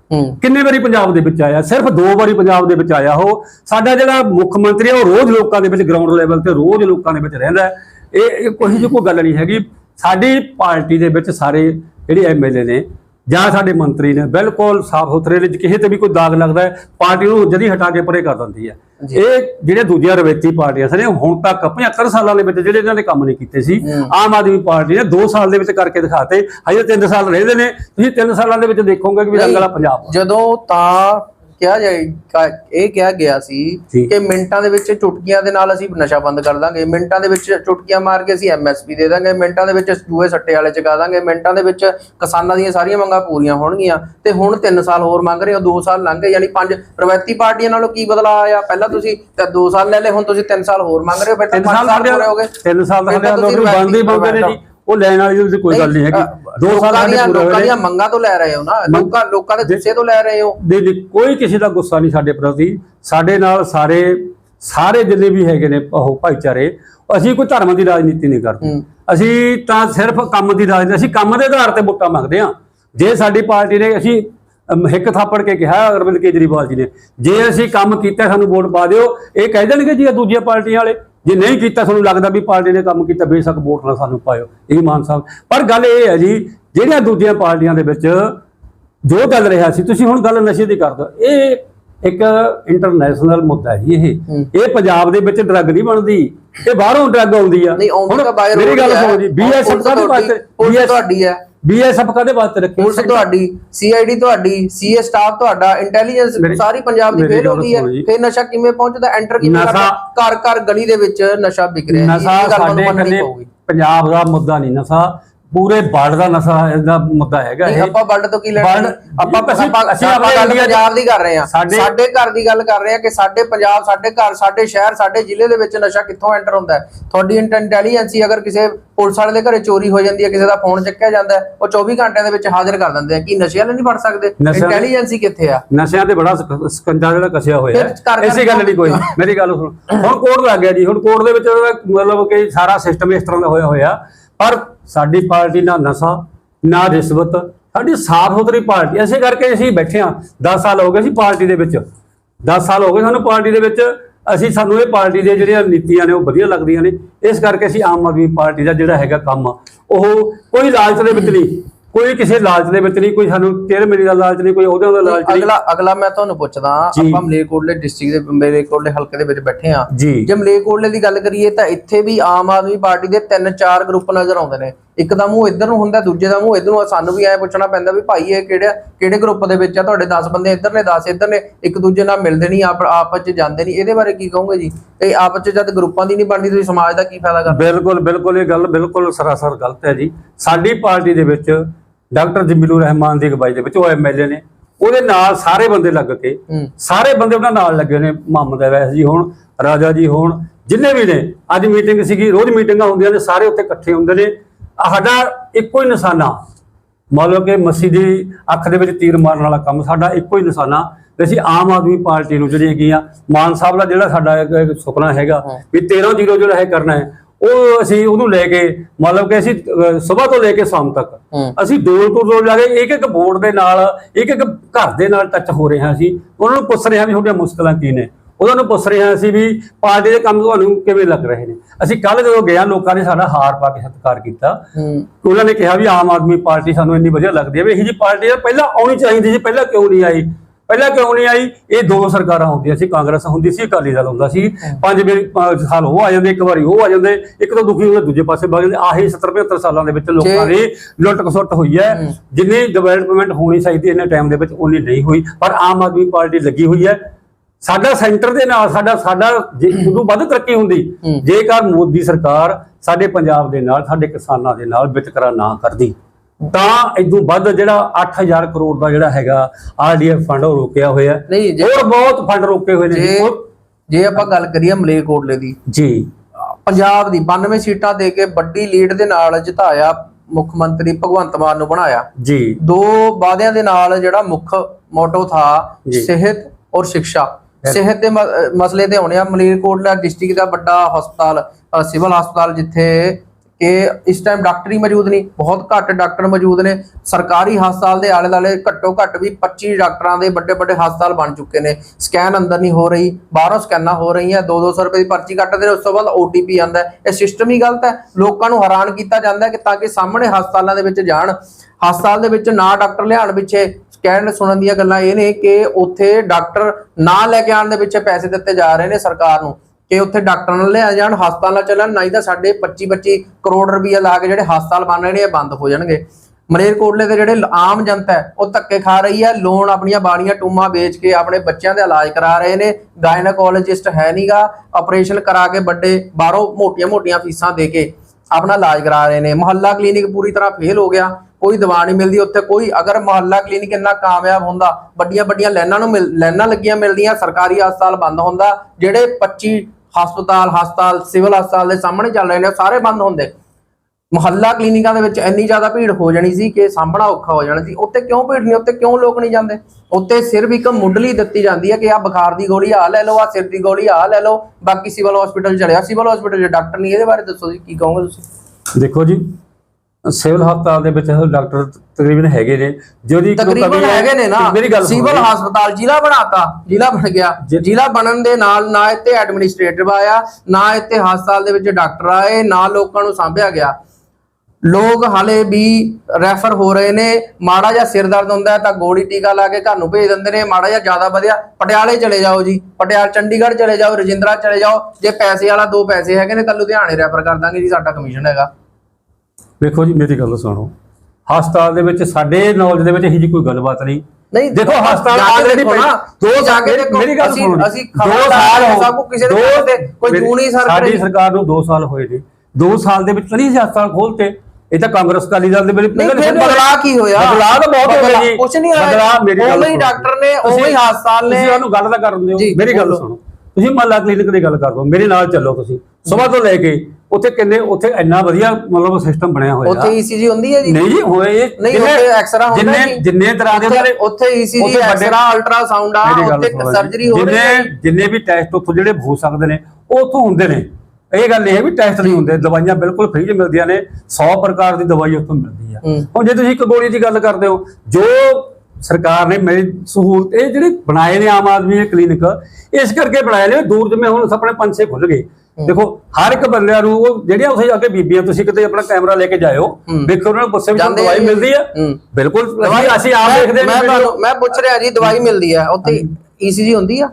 ਕਿੰਨੇ ਵਾਰੀ ਪੰਜਾਬ ਦੇ ਵਿੱਚ ਆਇਆ? ਸਿਰਫ ਦੋ ਵਾਰੀ ਪੰਜਾਬ ਦੇ ਵਿੱਚ ਆਇਆ ਉਹ। ਸਾਡਾ ਜਿਹੜਾ ਮੁੱਖ ਮੰਤਰੀ ਹੈ ਉਹ ਰੋਜ਼ ਲੋਕਾਂ ਦੇ ਵਿੱਚ ਗਰਾਊਂਡ ਲੈਵਲ ਤੇ ਰੋਜ਼ ਲੋਕਾਂ ਦੇ ਵਿੱਚ ਰਹਿੰਦਾ। ਇਹ ਕੋਈ ਜਿਹੀ ਕੋਈ ਗੱਲ ਨਹੀਂ ਹੈਗੀ। ਸਾਡੀ ਪਾਰਟੀ ਦੇ ਵਿੱਚ ਸਾਰੇ ਜਿਹੜੇ ਐਮਐਲਏ ਨੇ ਜਾਂ ਸਾਡੇ ਮੰਤਰੀ ਨੇ ਬਿਲਕੁਲ ਸਾਫ਼ ਸੁਥਰੇ ਨੇ। ਕਿਸੇ ਤੇ ਵੀ ਕੋਈ ਦਾਗ ਲੱਗਦਾ ਹੈ ਪਾਰਟੀ ਨੂੰ ਜਦੀ ਹਟਾ ਕੇ ਪਰੇ ਕਰ ਦਿੰਦੀ ਹੈ। ਇਹ ਜਿਹੜੇ ਦੂਜੀਆਂ ਰਵੈਤੀ ਪਾਰਟੀਆਂ ਸਨ ਇਹ ਹੁਣ ਤੱਕ 75 ਸਾਲਾਂ ਦੇ ਵਿੱਚ ਜਿਹੜੇ ਇਹਨਾਂ ਨੇ ਕੰਮ ਨਹੀਂ ਕੀਤੇ ਸੀ। ਆਮ ਆਦਮੀ ਪਾਰਟੀ ਨੇ 2 ਸਾਲ ਦੇ ਵਿੱਚ ਕਰਕੇ ਦਿਖਾਤੇ। ਹਜੇ 3 ਸਾਲ ਰਹਿੰਦੇ ਨੇ। ਤੁਸੀਂ 3 ਸਾਲਾਂ ਦੇ ਵਿੱਚ ਦੇਖੋਗੇ ਕਿ ਵੀ ਰੰਗ ਵਾਲਾ ਪੰਜਾਬ ਜਦੋਂ ਤਾਂ ਕਿਹਾ ਜਾਏ ਕ- ਇਹ ਕਿਹਾ ਗਿਆ ਸੀ। ਕਿ ਮਿੰਟਾਂ ਦੇ ਵਿੱਚ ਚੁਟਕੀਆਂ ਦੇ ਨਾਲ ਅਸੀਂ ਨਸ਼ਾ ਬੰਦ ਕਰ ਦਾਂਗੇ ਮਿੰਟਾਂ ਦੇ ਵਿੱਚ ਚੁਟਕੀਆਂ ਮਾਰ ਕੇ ਅਸੀਂ ਐਮਐਸਪੀ ਦੇ ਦਾਂਗੇ ਮਿੰਟਾਂ ਦੇ ਵਿੱਚ ਜੂਏ ਸੱਟੇ ਵਾਲੇ ਚਕਾ ਦਾਂਗੇ ਮਿੰਟਾਂ ਦੇ ਵਿੱਚ ਕਿਸਾਨਾਂ ਦੀਆਂ ਸਾਰੀਆਂ ਮੰਗਾਂ ਪੂਰੀਆਂ ਹੋਣਗੀਆਂ ਤੇ ਹੁਣ 3 ਸਾਲ ਹੋਰ ਮੰਗ ਰਹੇ ਹੋ 2 ਸਾਲ ਲੰਘ ਗਏ ਯਾਨੀ ਪੰਜ ਰਵਾਇਤੀ ਪਾਰਟੀਆਂ ਨਾਲੋਂ ਕੀ ਬਦਲਾ ਆਇਆ? ਪਹਿਲਾਂ ਤੁਸੀਂ ਤਾਂ 2 ਸਾਲ ਲੈ ਲਏ ਹੁਣ ਤੁਸੀਂ 3 ਸਾਲ ਹੋਰ ਮੰਗ ਰਹੇ ਹੋ ਫਿਰ ਤਾਂ 3 ਪੰਜ ਸਾਲ ਪੂਰੇ ਹੋ ਗਏ 3 ਸਾਲ ਦਾ ਤੁਸੀਂ ਬੰਦੇ ਹੀ ਬੰਦੇ ਨੇ ਜੀ। ਉਹ ਲੈਣ ਵਾਲੀ ਦੀ ਕੋਈ ਗੱਲ ਨਹੀਂ ਹੈਗੀ। 2 ਸਾਲ ਸਾਡੇ ਪੂਰੇ ਹੋਏ ਲੋਕਾਂ ਦੀਆਂ ਮੰਗਾਂ ਤੋਂ ਲੈ ਰਹੇ ਹੋ ਨਾ। ਲੋਕਾਂ ਲੋਕਾਂ ਦੇ ਗੁੱਸੇ ਤੋਂ ਲੈ ਰਹੇ ਹੋ। ਦੇ ਦੇ ਕੋਈ ਕਿਸੇ ਦਾ ਗੁੱਸਾ ਨਹੀਂ ਸਾਡੇ ਪ੍ਰਤੀ। ਸਾਡੇ ਨਾਲ ਸਾਰੇ ਸਾਰੇ ਜਿੰਨੇ ਵੀ ਹੈਗੇ ਨੇ ਉਹ ਭਾਈਚਾਰੇ ਅਸੀਂ ਕੋਈ ਧਰਮ ਦੀ ਰਾਜਨੀਤੀ ਨਹੀਂ ਕਰਦੇ। ਅਸੀਂ ਤਾਂ ਸਿਰਫ ਕੰਮ ਦੀ ਰਾਜਨੀਤੀ ਅਸੀਂ ਕੰਮ ਦੇ ਆਧਾਰ ਤੇ ਵੋਟਾਂ ਮੰਗਦੇ ਹਾਂ। ਜੇ ਸਾਡੀ ਪਾਰਟੀ ਨੇ ਅਸੀਂ ਹਿੱਕ ਥਾਪੜ ਕੇ ਕਿਹਾ ਅਰਵਿੰਦ ਕੇਜਰੀਵਾਲ ਜੀ ਨੇ ਜੇ ਅਸੀਂ ਕੰਮ ਕੀਤਾ ਸਾਨੂੰ ਵੋਟ ਪਾ ਦਿਓ ਇਹ ਕਹਿ ਦੇਣਗੇ ਜੀ ਇਹ ਦੂਜੀਆਂ ਪਾਰਟੀਆਂ ਵਾਲੇ। ਜੇ ਨਹੀਂ ਕੀਤਾ ਤੁਹਾਨੂੰ ਲੱਗਦਾ ਵੀ ਪਾਰਟੀ ਨੇ ਕੰਮ ਕੀਤਾ ਬੇਸ਼ੱਕ ਵੋਟ ਨਾ ਸਾਨੂੰ ਪਾਇਓ ਇਹ ਮਾਨ ਸਾਹਿਬ। ਪਰ ਗੱਲ ਇਹ ਹੈ ਜੀ ਜਿਹੜੀਆਂ ਦੂਜੀਆਂ ਪਾਰਟੀਆਂ ਦੇ ਵਿੱਚ ਜੋ ਚੱਲ ਰਿਹਾ ਸੀ ਤੁਸੀਂ ਹੁਣ ਗੱਲ ਨਸ਼ੇ ਦੀ ਕਰ ਦਿਓ ਇਹ ਇੱਕ ਇੰਟਰਨੈਸ਼ਨਲ ਮੁੱਦਾ ਜੀ ਇਹ। ਇਹ ਪੰਜਾਬ ਦੇ ਵਿੱਚ ਡਰੱਗ ਨਹੀਂ ਬਣਦੀ ਇਹ ਬਾਹਰੋਂ ਡਰੱਗ ਆਉਂਦੀ ਆ। ਨਹੀਂ ਆਉਂਦੀ ਤਾਂ ਬਾਹਰ ਮੇਰੀ ਗੱਲ ਸੁਣੋ ਜੀ ਬੀਐਸਐਫ ਤੁਹਾਡੀ- ਵਾਸਤੇ ਪੁਲਿਸ ਤੁਹਾਡੀ ਹੈ। ਬੀਐਸਐਫ ਕਾਦੇ ਵਾਸਤੇ ਰੱਖੀ? ਪੁਲਿਸ ਤੁਹਾਡੀ ਸੀਆਈਡੀ ਤੁਹਾਡੀ ਸੀਏ ਸਟਾਫ ਤੁਹਾਡਾ ਇੰਟੈਲੀਜੈਂਸ ਸਾਰੀ ਪੰਜਾਬ ਦੀ ਫੇਲ ਹੋ ਗਈ ਹੈ। ਫਿਰ ਨਸ਼ਾ ਕਿਵੇਂ ਪਹੁੰਚਦਾ? ਐਂਟਰ ਕਿਵੇਂ ਕਰਦਾ? ਘਰ ਘਰ ਗਲੀ ਦੇ ਵਿੱਚ ਨਸ਼ਾ ਵਿਕ ਰਿਹਾ ਜੀ ਨਸ਼ਾ ਸਾਡੇ ਕੰਨੇ ਪੰਜਾਬ ਦਾ ਮੁੱਦਾ ਨਹੀਂ। ਨਸ਼ਾ ਪੂਰੇ ਵਰਲਡ ਦਾ ਨਸ਼ਾ ਇਹਦਾ ਮੁੱਦਾ ਹੈਗਾ ਇਹ। ਆਪਾਂ ਵਰਲਡ ਤੋਂ ਕੀ ਲੈਣਾ? ਆਪਾਂ ਅਸੀਂ- ਅਸੀਂ ਆਪਾਂ ਗੱਲ ਪੰਜਾਬ ਦੀ ਕਰ ਰਹੇ ਹਾਂ। ਸਾਡੇ- ਘਰ ਦੀ ਗੱਲ ਕਰ ਰਹੇ ਹਾਂ ਕਿ ਸਾਡੇ ਪੰਜਾਬ ਸਾਡੇ ਘਰ ਸਾਡੇ ਸ਼ਹਿਰ ਸਾਡੇ ਜ਼ਿਲ੍ਹੇ ਦੇ ਵਿੱਚ ਨਸ਼ਾ ਕਿੱਥੋਂ ਐਂਟਰ ਹੁੰਦਾ ਹੈ? ਤੁਹਾਡੀ ਇੰਟੈਲੀਜੈਂਸੀ ਅਗਰ ਕਿਸੇ ਪੁਲਿਸ ਵਾਲੇ ਦੇ ਘਰੇ ਚੋਰੀ ਹੋ ਜਾਂਦੀ ਹੈ ਕਿਸੇ ਦਾ ਫੋਨ ਚੱਕਿਆ ਜਾਂਦਾ ਉਹ 24 ਘੰਟਿਆਂ ਦੇ ਵਿੱਚ ਹਾਜ਼ਰ ਕਰ ਦਿੰਦੇ ਆ ਕੀ ਨਸ਼ੇ ਵਾਲੇ ਨਹੀਂ ਫੜ ਸਕਦੇ? ਇੰਟੈਲੀਜੈਂਸੀ ਕਿੱਥੇ ਆ? ਨਸ਼ਿਆਂ ਤੇ ਬੜਾ ਸਕ- ਸਕੰਜਾ ਜਿਹੜਾ ਕਸਿਆ ਹੋਇਆ ਇਸੇ ਗੱਲ ਨਹੀਂ ਕੋਈ। ਮੇਰੀ ਗੱਲ ਸੁਣੋ। ਹੁਣ ਕੋਰਟ ਲੱਗ ਗਿਆ ਜੀ। ਹੁਣ ਕੋਰਟ ਦੇ ਵਿੱਚ ਮਤਲਬ ਕਿ ਸਾਰਾ ਸਿਸਟਮ ਇਸ ਤਰ੍ਹਾਂ ਦਾ ਹੋਇਆ ਹੋਇਆ। ਪਰ ਸਾਡੀ ਪਾਰਟੀ ਨਾ ਨਸ਼ਾ, ਨਾ ਰਿਸ਼ਵਤ, ਸਾਡੀ ਸਾਫ਼ ਸੁਥਰੀ ਪਾਰਟੀ। ਐਸੇ ਕਰਕੇ ਅਸੀਂ ਬੈਠੇ ਹਾਂ। 10 ਸਾਲ ਹੋ ਗਏ ਸੀ ਪਾਰਟੀ ਦੇ ਵਿੱਚ। 10 ਸਾਲ ਹੋ ਗਏ ਸਾਨੂੰ ਪਾਰਟੀ ਦੇ ਵਿੱਚ। ਅਸੀਂ ਸਾਨੂੰ ਇਹ ਪਾਰਟੀ ਦੇ ਜਿਹੜੀਆਂ ਨੀਤੀਆਂ ਨੇ ਉਹ ਵਧੀਆ ਲੱਗਦੀਆਂ ਨੇ। ਇਸ ਕਰਕੇ ਅਸੀਂ ਆਮ ਆਦਮੀ ਪਾਰਟੀ ਦਾ ਜਿਹੜਾ ਹੈਗਾ ਕੰਮ ਉਹ ਕੋਈ ਲਾਲਚ ਦੇ ਵਿੱਚ ਨਹੀਂ। ਕੋਈ ਕਿਸੇ ਲਾਲਚ ਦੇ ਵਿੱਚ ਨਹੀਂ ਕੋਈ ਸਾਨੂੰ ਚੇਅਰਮੈਨ ਦਾ ਲਾਲਚ ਨਹੀਂ ਕੋਈ ਅਹੁਦਿਆਂ ਦਾ ਲਾਲਚ ਨਹੀਂ। ਅਗਲਾ ਅਗਲਾ ਮੈਂ ਤੁਹਾਨੂੰ ਪੁੱਛਦਾ। ਆਪਾਂ ਮਲੇਰਕੋਟਲੇ ਡਿਸਟ੍ਰਿਕਟ ਦੇ ਮਲੇਰਕੋਟਲੇ ਹਲਕੇ ਦੇ ਵਿੱਚ ਬੈਠੇ ਆ ਜੀ ਮਲੇਰਕੋਟਲੇ ਦੀ ਗੱਲ ਕਰੀਏ ਤਾਂ ਇੱਥੇ ਵੀ ਆਮ ਆਦਮੀ ਪਾਰਟੀ ਦੇ ਤਿੰਨ ਚਾਰ ਗਰੁੱਪ ਨਜ਼ਰ ਆਉਂਦੇ ਨੇ। ਇੱਕ ਦਾ ਮੂੰਹ ਇੱਧਰ ਨੂੰ ਹੁੰਦਾ ਦੂਜੇ ਦਾ ਮੂੰਹ ਇੱਧਰ ਨੂੰ। ਸਾਨੂੰ ਵੀ ਐ ਪੁੱਛਣਾ ਪੈਂਦਾ ਵੀ ਭਾਈ ਇਹ ਕਿਹੜੇ ਕਿਹੜੇ ਗਰੁੱਪ ਦੇ ਵਿੱਚ ਆ? ਤੁਹਾਡੇ 10 ਬੰਦੇ ਇੱਧਰ ਨੇ 10 ਇੱਧਰ ਨੇ ਇੱਕ ਦੂਜੇ ਨਾਲ ਮਿਲਦੇ ਨਹੀਂ ਆਪ ਆਪਸ ਚ ਜਾਂਦੇ ਨਹੀਂ। ਇਹਦੇ ਬਾਰੇ ਕੀ ਕਹੋਗੇ ਜੀ? ਇਹ ਆਪਸ ਚ ਜਦ ਗਰੁੱਪਾਂ ਦੀ ਨਹੀਂ ਬਣਦੀ ਤੁਸੀਂ ਸਮਾਜ ਦਾ ਕੀ ਫਾਇਦਾ ਕਰਦੇ? ਬਿਲਕੁਲ ਬਿਲਕੁਲ ਇਹ ਗੱਲ ਬਿਲਕੁਲ ਸਰਾਸਰ ਗਲਤ ਹੈ ਜੀ। ਸਾਡੀ ਪਾਰਟੀ ਦੇ ਵਿੱਚ ਡਾਕਟਰ ਜਮੀਲੁਰ ਰਹਿਮਾਨ ਦੀ ਅਗਵਾਈ ਦੇ ਵਿੱਚ ਉਹ ਐਮਐਲਏ ਨੇ। ਉਹਦੇ ਨਾਲ ਸਾਰੇ ਬੰਦੇ ਲੱਗ ਕੇ ਸਾਰੇ ਬੰਦੇ ਉਹਨਾਂ ਨਾਲ ਲੱਗੇ ਨੇ। ਮੁਹੰਮਦ ਅਵੈਸ ਜੀ ਹੋਣ ਰਾਜਾ ਜੀ ਹੋਣ ਜਿੰਨੇ ਵੀ ਨੇ। ਅੱਜ ਮੀਟਿੰਗ ਸੀਗੀ ਰੋਜ਼ ਮੀਟਿੰਗਾਂ ਹੁੰਦੀਆਂ ਨੇ ਸਾਰੇ ਉੱਥੇ ਇਕੱਠੇ ਹੁੰਦੇ ਨੇ। ਸਾਡਾ ਇੱਕੋ ਹੀ ਨਿਸ਼ਾਨਾ। ਮਤਲਬ ਕਿ ਮੱਸੀ ਦੀ ਅੱਖ ਦੇ ਵਿੱਚ ਤੀਰ ਮਾਰਨ ਵਾਲਾ ਕੰਮ ਸਾਡਾ ਇੱਕੋ ਹੀ ਨਿਸ਼ਾਨਾ ਵੀ ਅਸੀਂ ਆਮ ਆਦਮੀ ਪਾਰਟੀ ਨੂੰ ਜਿਹੜੀ ਹੈਗੀ ਆ ਮਾਨ ਸਾਹਿਬ ਦਾ ਜਿਹੜਾ ਸਾਡਾ ਸੁਪਨਾ ਹੈਗਾ ਵੀ 13 ਜ਼ੀਰੋ ਜਿਹੜਾ ਹੈ ਕਰਨਾ ਹੈ ਉਹ ਅਸੀਂ ਉਹਨੂੰ ਲੈ ਕੇ ਮਤਲਬ ਕਿ ਅਸੀਂ ਸਵੇਰ ਤੋਂ ਲੈ ਕੇ ਸ਼ਾਮ ਤੱਕ ਅਸੀਂ ਡੋਰ ਟੂ ਡੋਰ ਜਾ ਕੇ ਇੱਕ ਇੱਕ ਬੋਰਡ ਦੇ ਨਾਲ ਇੱਕ ਇੱਕ ਘਰ ਦੇ ਨਾਲ ਟੱਚ ਹੋ ਰਹੇ ਹਾਂ ਅਸੀਂ। ਉਹਨਾਂ ਨੂੰ ਪੁੱਛ ਰਹੇ ਹਾਂ ਵੀ ਤੁਹਾਡੀਆਂ ਮੁਸ਼ਕਲਾਂ ਕੀ ਨੇ। ਉਹਨਾਂ ਨੂੰ ਪੁੱਛ ਰਹੇ ਹਾਂ ਅਸੀਂ ਵੀ ਪਾਰਟੀ ਦੇ ਕੰਮ ਤੁਹਾਨੂੰ ਕਿਵੇਂ ਲੱਗ ਰਹੇ ਨੇ। ਅਸੀਂ ਕੱਲ ਜਦੋਂ ਗਿਆ ਲੋਕਾਂ ਨੇ ਸਾਡਾ ਹਾਰ ਪਾ ਕੇ ਸਤਿਕਾਰ ਕੀਤਾ। ਉਹਨਾਂ ਨੇ ਕਿਹਾ ਵੀ ਆਮ ਆਦਮੀ ਪਾਰਟੀ ਸਾਨੂੰ ਇੰਨੀ ਵਧੀਆ ਲੱਗਦੀ ਹੈ ਵੀ ਇਹੀ ਜੀ ਪਾਰਟੀ ਪਹਿਲਾਂ ਆਉਣੀ ਚਾਹੀਦੀ ਸੀ ਪਹਿਲਾਂ ਕਿਉਂ ਨਹੀਂ ਆਈ? ਪਹਿਲਾਂ ਕਿਉਂ ਨਹੀਂ ਆਈ? ਇਹ ਦੋ ਸਰਕਾਰਾਂ ਹੁੰਦੀਆਂ ਸੀ ਕਾਂਗਰਸ ਹੁੰਦੀ ਸੀ ਅਕਾਲੀ ਦਲ ਹੁੰਦਾ ਸੀ। ਪੰਜ ਸਾਲ ਉਹ ਆ ਜਾਂਦੇ ਇੱਕ ਵਾਰੀ ਉਹ ਆ ਜਾਂਦੇ ਇੱਕ ਤਾਂ ਦੁਖੀ ਹੁੰਦੇ ਦੂਜੇ ਪਾਸੇ ਵਗ ਜਾਂਦੇ। ਆਹੀ 70 75 ਸਾਲਾਂ ਦੇ ਵਿੱਚ ਲੋਕਾਂ ਦੀ ਲੁੱਟ ਖਸੁੱਟ ਹੋਈ ਹੈ। ਜਿੰਨੀ ਡਿਵੈਲਪਮੈਂਟ ਹੋਣੀ ਚਾਹੀਦੀ ਇਹਨੇ ਟਾਈਮ ਦੇ ਵਿੱਚ ਉਨੀ ਨਹੀਂ ਹੋਈ। ਪਰ ਆਮ ਆਦਮੀ ਪਾਰਟੀ ਲੱਗੀ ਹੋਈ ਹੈ। ਸਾਡਾ ਸੈਂਟਰ ਦੇ ਨਾਲ ਸਾਡਾ ਸਾਡਾ ਜੇ ਉਦੋਂ ਵੱਧ ਤਰੱਕੀ ਹੁੰਦੀ। ਜੇਕਰ ਮੋਦੀ ਸਰਕਾਰ ਸਾਡੇ ਪੰਜਾਬ ਦੇ ਨਾਲ ਸਾਡੇ ਕਿਸਾਨਾਂ ਦੇ ਨਾਲ ਵਿਤਕਰਾ ਨਾ ਕਰਦੀ ਤਾਂ ਇਦੋਂ ਵੱਧ ਜਿਹੜਾ 8000 ਕਰੋੜ ਦਾ ਜਿਹੜਾ ਹੈਗਾ ਆਰਡੀਐਫ ਫੰਡ ਉਹ ਰੋਕਿਆ ਹੋਇਆ। ਹੋਰ ਬਹੁਤ ਫੰਡ ਰੋਕੇ ਹੋਏ ਨੇ ਜੇ। ਆਪਾਂ ਗੱਲ ਕਰੀਏ ਮਲੇਰਕੋਟਲੇ ਦੀ ਜੀ। ਪੰਜਾਬ ਦੀ 92 ਸੀਟਾਂ ਦੇ ਕੇ ਵੱਡੀ ਲੀਡ ਦੇ ਨਾਲ ਜਿਤਾਇਆ ਮੁੱਖ ਮੰਤਰੀ ਭਗਵੰਤ ਮਾਨ ਨੂੰ ਬਣਾਇਆ। ਜੀ। ਦੋ ਵਾਅਦਿਆਂ ਦੇ ਨਾਲ ਜਿਹੜਾ ਮੁੱਖ ਮੋਟੋ ਥਾ। ਸਿਹਤ ਔਰ ਸਿੱਖਿਆ ਸਿਹਤ ਦੇ ਮਸਲੇ ਤੇ ਆਉਣੇ ਆ। ਮਲੇਰਕੋਟਲਾ ਡਿਸਟ੍ਰਿਕਟ ਦਾ ਵੱਡਾ ਹਸਪਤਾਲ ਸਿਵਲ ਹਸਪਤਾਲ ਜਿੱਥੇ ਕਿ ਇਸ ਟਾਈਮ ਡਾਕਟਰ ਹੀ ਮੌਜੂਦ ਨਹੀਂ, ਬਹੁਤ ਘੱਟ ਡਾਕਟਰ ਮੌਜੂਦ ਨੇ। ਸਰਕਾਰੀ ਹਸਪਤਾਲ ਦੇ ਆਲੇ ਦੁਆਲੇ ਘੱਟੋ ਘੱਟ ਵੀ 25 ਡਾਕਟਰਾਂ ਦੇ ਵੱਡੇ ਵੱਡੇ ਹਸਪਤਾਲ ਬਣ ਚੁੱਕੇ ਨੇ। ਸਕੈਨ ਅੰਦਰ ਨਹੀਂ ਹੋ ਰਹੀ, ਬਾਹਰੋਂ ਸਕੈਨਾਂ ਹੋ ਰਹੀਆਂ 2-200 ਰੁਪਏ ਦੀ ਪਰਚੀ ਕੱਟਦੇ ਨੇ, ਉਸ ਤੋਂ ਬਾਅਦ OTP ਆਂਦਾ ਹੈ। ਇਹ ਸਿਸਟਮ ਹੀ ਗਲਤ ਹੈ। ਲੋਕਾਂ ਨੂੰ ਹੈਰਾਨ ਕੀਤਾ ਜਾਂਦਾ ਕਿ ਤਾਂ ਕਿ ਸਾਹਮਣੇ ਹਸਪਤਾਲਾਂ ਦੇ ਵਿੱਚ ਜਾਣ, ਹਸਪਤਾਲ ਦੇ ਵਿੱਚ ਨਾ ਡਾਕਟਰ ਲਿਆਉਣ ਪਿੱਛੇ ਕਹਿਣ ਸੁਣਨ ਦੀਆਂ ਗੱਲਾਂ ਇਹ ਨੇ ਕਿ ਉੱਥੇ ਡਾਕਟਰ ਨਾ ਲੈ ਕੇ ਆਉਣ ਦੇ ਪਿੱਛੇ ਪੈਸੇ ਦਿੱਤੇ ਜਾ ਰਹੇ ਨੇ ਸਰਕਾਰ ਨੂੰ, ਕਿ ਉੱਥੇ ਡਾਕਟਰ ਨਾਲ ਲਿਆ ਜਾਣ, ਹਸਪਤਾਲ ਨਾਲ ਚੱਲਣ ਨਹੀਂ ਤਾਂ ਸਾਡੇ 25 25 ਕਰੋੜ ਰੁਪਈਆ ਲਾ ਕੇ ਜਿਹੜੇ ਹਸਪਤਾਲ ਬਣ ਰਹੇ ਨੇ, ਇਹ ਬੰਦ ਹੋ ਜਾਣਗੇ। ਮਲੇਰਕੋਟਲੇ ਦੇ ਜਿਹੜੇ ਆਮ ਜਨਤਾ ਹੈ, ਉਹ ਧੱਕੇ ਖਾ ਰਹੀ ਹੈ, ਲੋਨ ਆਪਣੀਆਂ ਬਾਣੀਆਂ ਟੂਮਾਂ ਵੇਚ ਕੇ ਆਪਣੇ ਬੱਚਿਆਂ ਦੇ ਇਲਾਜ ਕਰਾ ਰਹੇ ਨੇ, ਗਾਇਨੋਕੋਲੋਜਿਸਟ ਹੈ ਨਹੀਂਗਾ ਆਪਰੇਸ਼ਨ ਕਰਾ ਕੇ ਵੱਡੇ ਬਾਹਰੋਂ ਮੋਟੀਆਂ-ਮੋਟੀਆਂ ਫੀਸਾਂ ਦੇ ਕੇ ਆਪਣਾ ਇਲਾਜ ਕਰਾ ਰਹੇ ਨੇ। ਮੁਹੱਲਾ ਕਲੀਨਿਕ ਪੂਰੀ ਤਰ੍ਹਾਂ ਫੇਲ ਹੋ ਗਿਆ। ਕੋਈ ਦਵਾ ਨਹੀਂ ਮਿਲਦੀ, ਉੱਥੇ ਕੋਈ ਅਗਰ ਮੁਹੱਲਾ ਕਲੀਨਿਕ ਇੰਨਾ ਕਾਮਯਾਬ ਹੁੰਦਾ, ਵੱਡੀਆਂ ਵੱਡੀਆਂ ਲਾਈਨਾਂ ਨੂੰ ਲਾਈਨਾਂ ਲੱਗੀਆਂ ਮਿਲਦੀਆਂ, ਸਰਕਾਰੀ ਹਸਪਤਾਲ ਬੰਦ ਹੁੰਦਾ, ਜਿਹੜੇ 25 ਹਸਪਤਾਲ ਹਸਪਤਾਲ, ਸਿਵਲ ਹਸਪਤਾਲ ਦੇ ਸਾਹਮਣੇ ਚੱਲ ਰਹੇ ਨੇ ਸਾਰੇ ਬੰਦ ਹੁੰਦੇ। ਮੁਹੱਲਾ ਕਲੀਨਿਕਾਂ ਦੇ ਵਿੱਚ ਇੰਨੀ ਜ਼ਿਆਦਾ ਭੀੜ ਹੋ ਜਾਣੀ ਸੀ ਕਿ ਸਾਂਭਣਾ ਔਖਾ ਹੋ ਜਾਣਾ ਸੀ। ਉੱਥੇ ਕਿਉਂ ਭੀੜ ਨਹੀਂ, ਉੱਥੇ ਕਿਉਂ ਲੋਕ ਨਹੀਂ ਜਾਂਦੇ? ਉੱਥੇ ਸਿਰਫ ਇੱਕ ਮੁੱਢਲੀ ਦਿੱਤੀ ਜਾਂਦੀ ਹੈ ਕਿ ਆ ਬੁਖਾਰ ਦੀ ਗੋਲੀ ਆ ਲੈ ਲਓ ਆ ਸਿਰ ਦੀ ਗੋਲੀ ਆ ਲੈ ਲਓ, ਬਾਕੀ ਸਿਵਲ ਹਸਪੀਟਲ ਚਲਿਆ ਸਿਵਲ ਹਸਪੀਟਲ 'ਚ ਡਾਕਟਰ ਨਹੀਂ, ਇਹਦੇ ਬਾਰੇ ਦੱਸੋ ਜੀ, ਕੀ ਕਹੋਗੇ ਤੁਸੀਂ? ਦੇਖੋ ਜੀ ਸਿਵਲ ਹਸਪਤਾਲ ਦੇ ਵਿੱਚ ਡਾਕਟਰ ਤਕਰੀਬਨ ਹੈਗੇ ਨੇ ਕੋਈ ਤਕਰੀਬਨ ਹੈਗੇ ਨੇ ਨਾ। ਮੇਰੀ ਗੱਲ ਸਿਵਲ। ਹਸਪਤਾਲ ਜ਼ਿਲ੍ਹਾ ਬਣਾਤਾ ਜ਼ਿਲ੍ਹਾ ਬਣ ਗਿਆ। ਜ਼ਿਲ੍ਹਾ ਬਣਨ ਦੇ ਨਾਲ ਨਾ ਇੱਥੇ ਐਡਮਿਨਿਸਟ੍ਰੇਟਿਵ ਆਇਆ ਨਾ ਇੱਥੇ ਹਸਪਤਾਲ ਦੇ ਵਿੱਚ ਡਾਕਟਰ ਆਏ ਨਾ ਲੋਕਾਂ ਨੂੰ ਸਾਂਭਿਆ ਗਿਆ। ਲੋਕ ਹਾਲੇ ਵੀ ਰੈਫਰ ਹੋ ਰਹੇ ਨੇ। ਮਾੜਾ ਜਿਹਾ ਸਿਰ ਦਰਦ ਹੁੰਦਾ ਤਾਂ ਗੋਲੀ ਟੀਕਾ ਲਾ ਕੇ ਘਰ ਨੂੰ ਭੇਜ ਦਿੰਦੇ ਨੇ। ਮਾੜਾ ਜਿਹਾ ਜ਼ਿਆਦਾ ਵਧਿਆ ਪਟਿਆਲੇ ਚਲੇ ਜਾਓ ਜੀ। ਪਟਿਆਲਾ ਚੰਡੀਗੜ੍ਹ ਚਲੇ ਜਾਓ ਰਜਿੰਦਰਾ ਚਲੇ ਜਾਓ। ਜੇ ਪੈਸੇ ਵਾਲਾ ਦੋ ਪੈਸੇ ਹੈਗੇ ਨੇ ਤਾਂ ਲੁਧਿਆਣੇ ਰੈਫਰ ਕਰ ਦਾਂਗੇ ਜੀ ਸਾਡਾ ਕਮਿਸ਼ਨ ਹੈਗਾ। ਵੇਖੋ ਜੀ ਮੇਰੀ ਗੱਲ ਸੁਣੋ। ਹਸਪਤਾਲ ਦੇ ਵਿੱਚ ਸਾਡੇ ਨੌਲੇਜ ਦੇ ਵਿੱਚ ਇਹੋ ਜਿਹੀ ਕੋਈ ਗੱਲਬਾਤ ਨਹੀਂ। ਨਹੀਂ ਦੇਖੋ ਹਸਪਤਾਲ ਜਾ ਕੇ ਦੇਖੋ ਨਾ, ਦੋ ਜਾ ਕੇ ਮੇਰੀ- ਮੇਰੀ ਗੱਲ ਸੁਣੋ ਅਸੀਂ ਦੋ ਸਾਲ ਸਭ ਕੁਛ ਕਿਸੇ ਦੇ ਦੋ- ਕੋਈ ਮੇਰੀ- ਜੂਨੀ ਸਰਕਾਰ ਸਾਡੀ ਸਰਕਾਰ ਨੂੰ 2 ਸਾਲ ਹੋਏ ਨੇ। 2 ਸਾਲ ਦੇ ਵਿੱਚ ਤਾਂ ਨਹੀਂ ਹਸਪਤਾਲ ਖੋਲਤੇ। ਇਹ ਤਾਂ ਕਾਂਗਰਸ ਅਕਾਲੀ ਦਲ ਦੇ ਨਹੀਂ ਫਿਰ ਬਦਲਾਅ- ਬਦਲਾ ਕੀ ਹੋਇਆ? ਬਦਲਾਅ ਤਾਂ ਬਹੁਤ ਹੋ ਬਦਲਾਅ- ਗਿਆ ਜੀ। ਕੁਛ ਨਹੀਂ ਹੋਇਆ। ਬਦਲਾਅ ਮੇਰੀ ਗੱਲ ਉਵੇਂ ਹੀ। ਡਾਕਟਰ ਨੇ ਉਵੇਂ ਹੀ ਹਸਪਤਾਲ ਨੇ। ਤੁਸੀਂ ਉਹਨੂੰ ਗੱਲ ਤਾਂ ਕਰਨ ਦਿਓ। ਜੀ, ਮੇਰੀ ਗੱਲ। ਸੁਣੋ। ਤੁਸੀਂ ਮਹੱਲਾ ਕਲੀਨਿਕ ਦੀ ਗੱਲ ਕਰ ਦਿਓ ਮੇਰੇ ਨਾਲ ਚੱਲੋ ਤੁਸੀਂ। ਸਵੇਰ ਤੋਂ ਲੈ ਕੇ ਉੱਥੇ ਕਿੰਨੇ ਉੱਥੇ ਇੰਨਾ ਵਧੀਆ ਮਤਲਬ ਸਿਸਟਮ ਬਣਿਆ ਹੋਇਆ। ਉੱਥੇ ਈਸੀਜੀ ਹੁੰਦੀ ਹੈ ਜੀ? ਨਹੀਂ ਜੀ ਹੋਏ ਨਹੀਂ ਉੱਥੇ ਐਕਸਰਾ ਹੁੰਦਾ ਜਿੰਨੇ ਜਿੰਨੇ ਤਰ੍ਹਾਂ ਦੇ ਉਹਨਾਂ ਨੇ ਉੱਥੇ- ਉੱਥੇ ਈਸੀਜੀ ਉੱਥੇ ਵੱਡੇ- ਐਕਸਰਾ ਅਲਟਰਾਸਾਊਂਡ ਆ ਉੱਥੇ। ਸਰਜਰੀ ਹੋ ਰਹੀ ਹੈ ਜਿੰਨੇ ਵੀ ਟੈਸਟ ਉੱਥੋਂ ਜਿਹੜੇ ਹੋ ਸਕਦੇ ਨੇ ਉਹ ਉੱਥੋਂ ਹੁੰਦੇ ਨੇ। ਇਹ ਗੱਲ ਇਹ ਹੈ ਵੀ ਟੈਸਟ ਨਹੀਂ ਹੁੰਦੇ। ਦਵਾਈਆਂ ਬਿਲਕੁਲ ਫ੍ਰੀ ਚ ਮਿਲਦੀਆਂ ਨੇ। 100 ਪ੍ਰਕਾਰ ਦੀ ਦਵਾਈ ਉੱਥੋਂ ਮਿਲਦੀ ਆ। ਹੁਣ ਜੇ ਤੁਸੀਂ ਇੱਕ ਗੋਲੀ ਦੀ ਗੱਲ ਕਰਦੇ ਹੋ ਜੋ ਸਰਕਾਰ ਨੇ ਮੇਰੀ ਸਹੂਲਤ ਇਹ ਜਿਹੜੇ ਬਣਾਏ ਨੇ ਆਮ ਆਦਮੀ ਦੇ ਕਲੀਨਿਕ ਇਸ ਕਰਕੇ ਬਣਾਏ ਨੇ। ਦੂਰ ਜਿਵੇਂ ਹੁਣ ਆਪਣੇ ਪੰਜ ਛੇ ਖੁੱਲ ਗਏ। ਦੇਖੋ ਹਰ ਇੱਕ ਬੰਦਿਆਂ ਨੂੰ ਉਹ ਜਿਹੜੀਆਂ ਉੱਥੇ ਜਾ ਕੇ ਬੀਬੀਆਂ ਤੁਸੀਂ ਕਿਤੇ ਆਪਣਾ ਕੈਮਰਾ ਲੈ ਕੇ ਜਾਇਓ। ਦੇਖੋ ਉਹਨਾਂ ਨੂੰ ਗੁੱਸੇ ਵਿੱਚ ਦਵਾਈ। ਮਿਲਦੀ ਆ। ਹੂੰ। ਬਿਲਕੁਲ ਅਸੀਂ ਆਪ ਦੇਖਦੇ ਮੈਂ ਮੈਂ ਪੁੱਛ ਰਿਹਾ ਜੀ ਦਵਾਈ ਮਿਲਦੀ ਹੈ ਉੱਥੇ ਈਸੀਜੀ ਹੁੰਦੀ ਆ?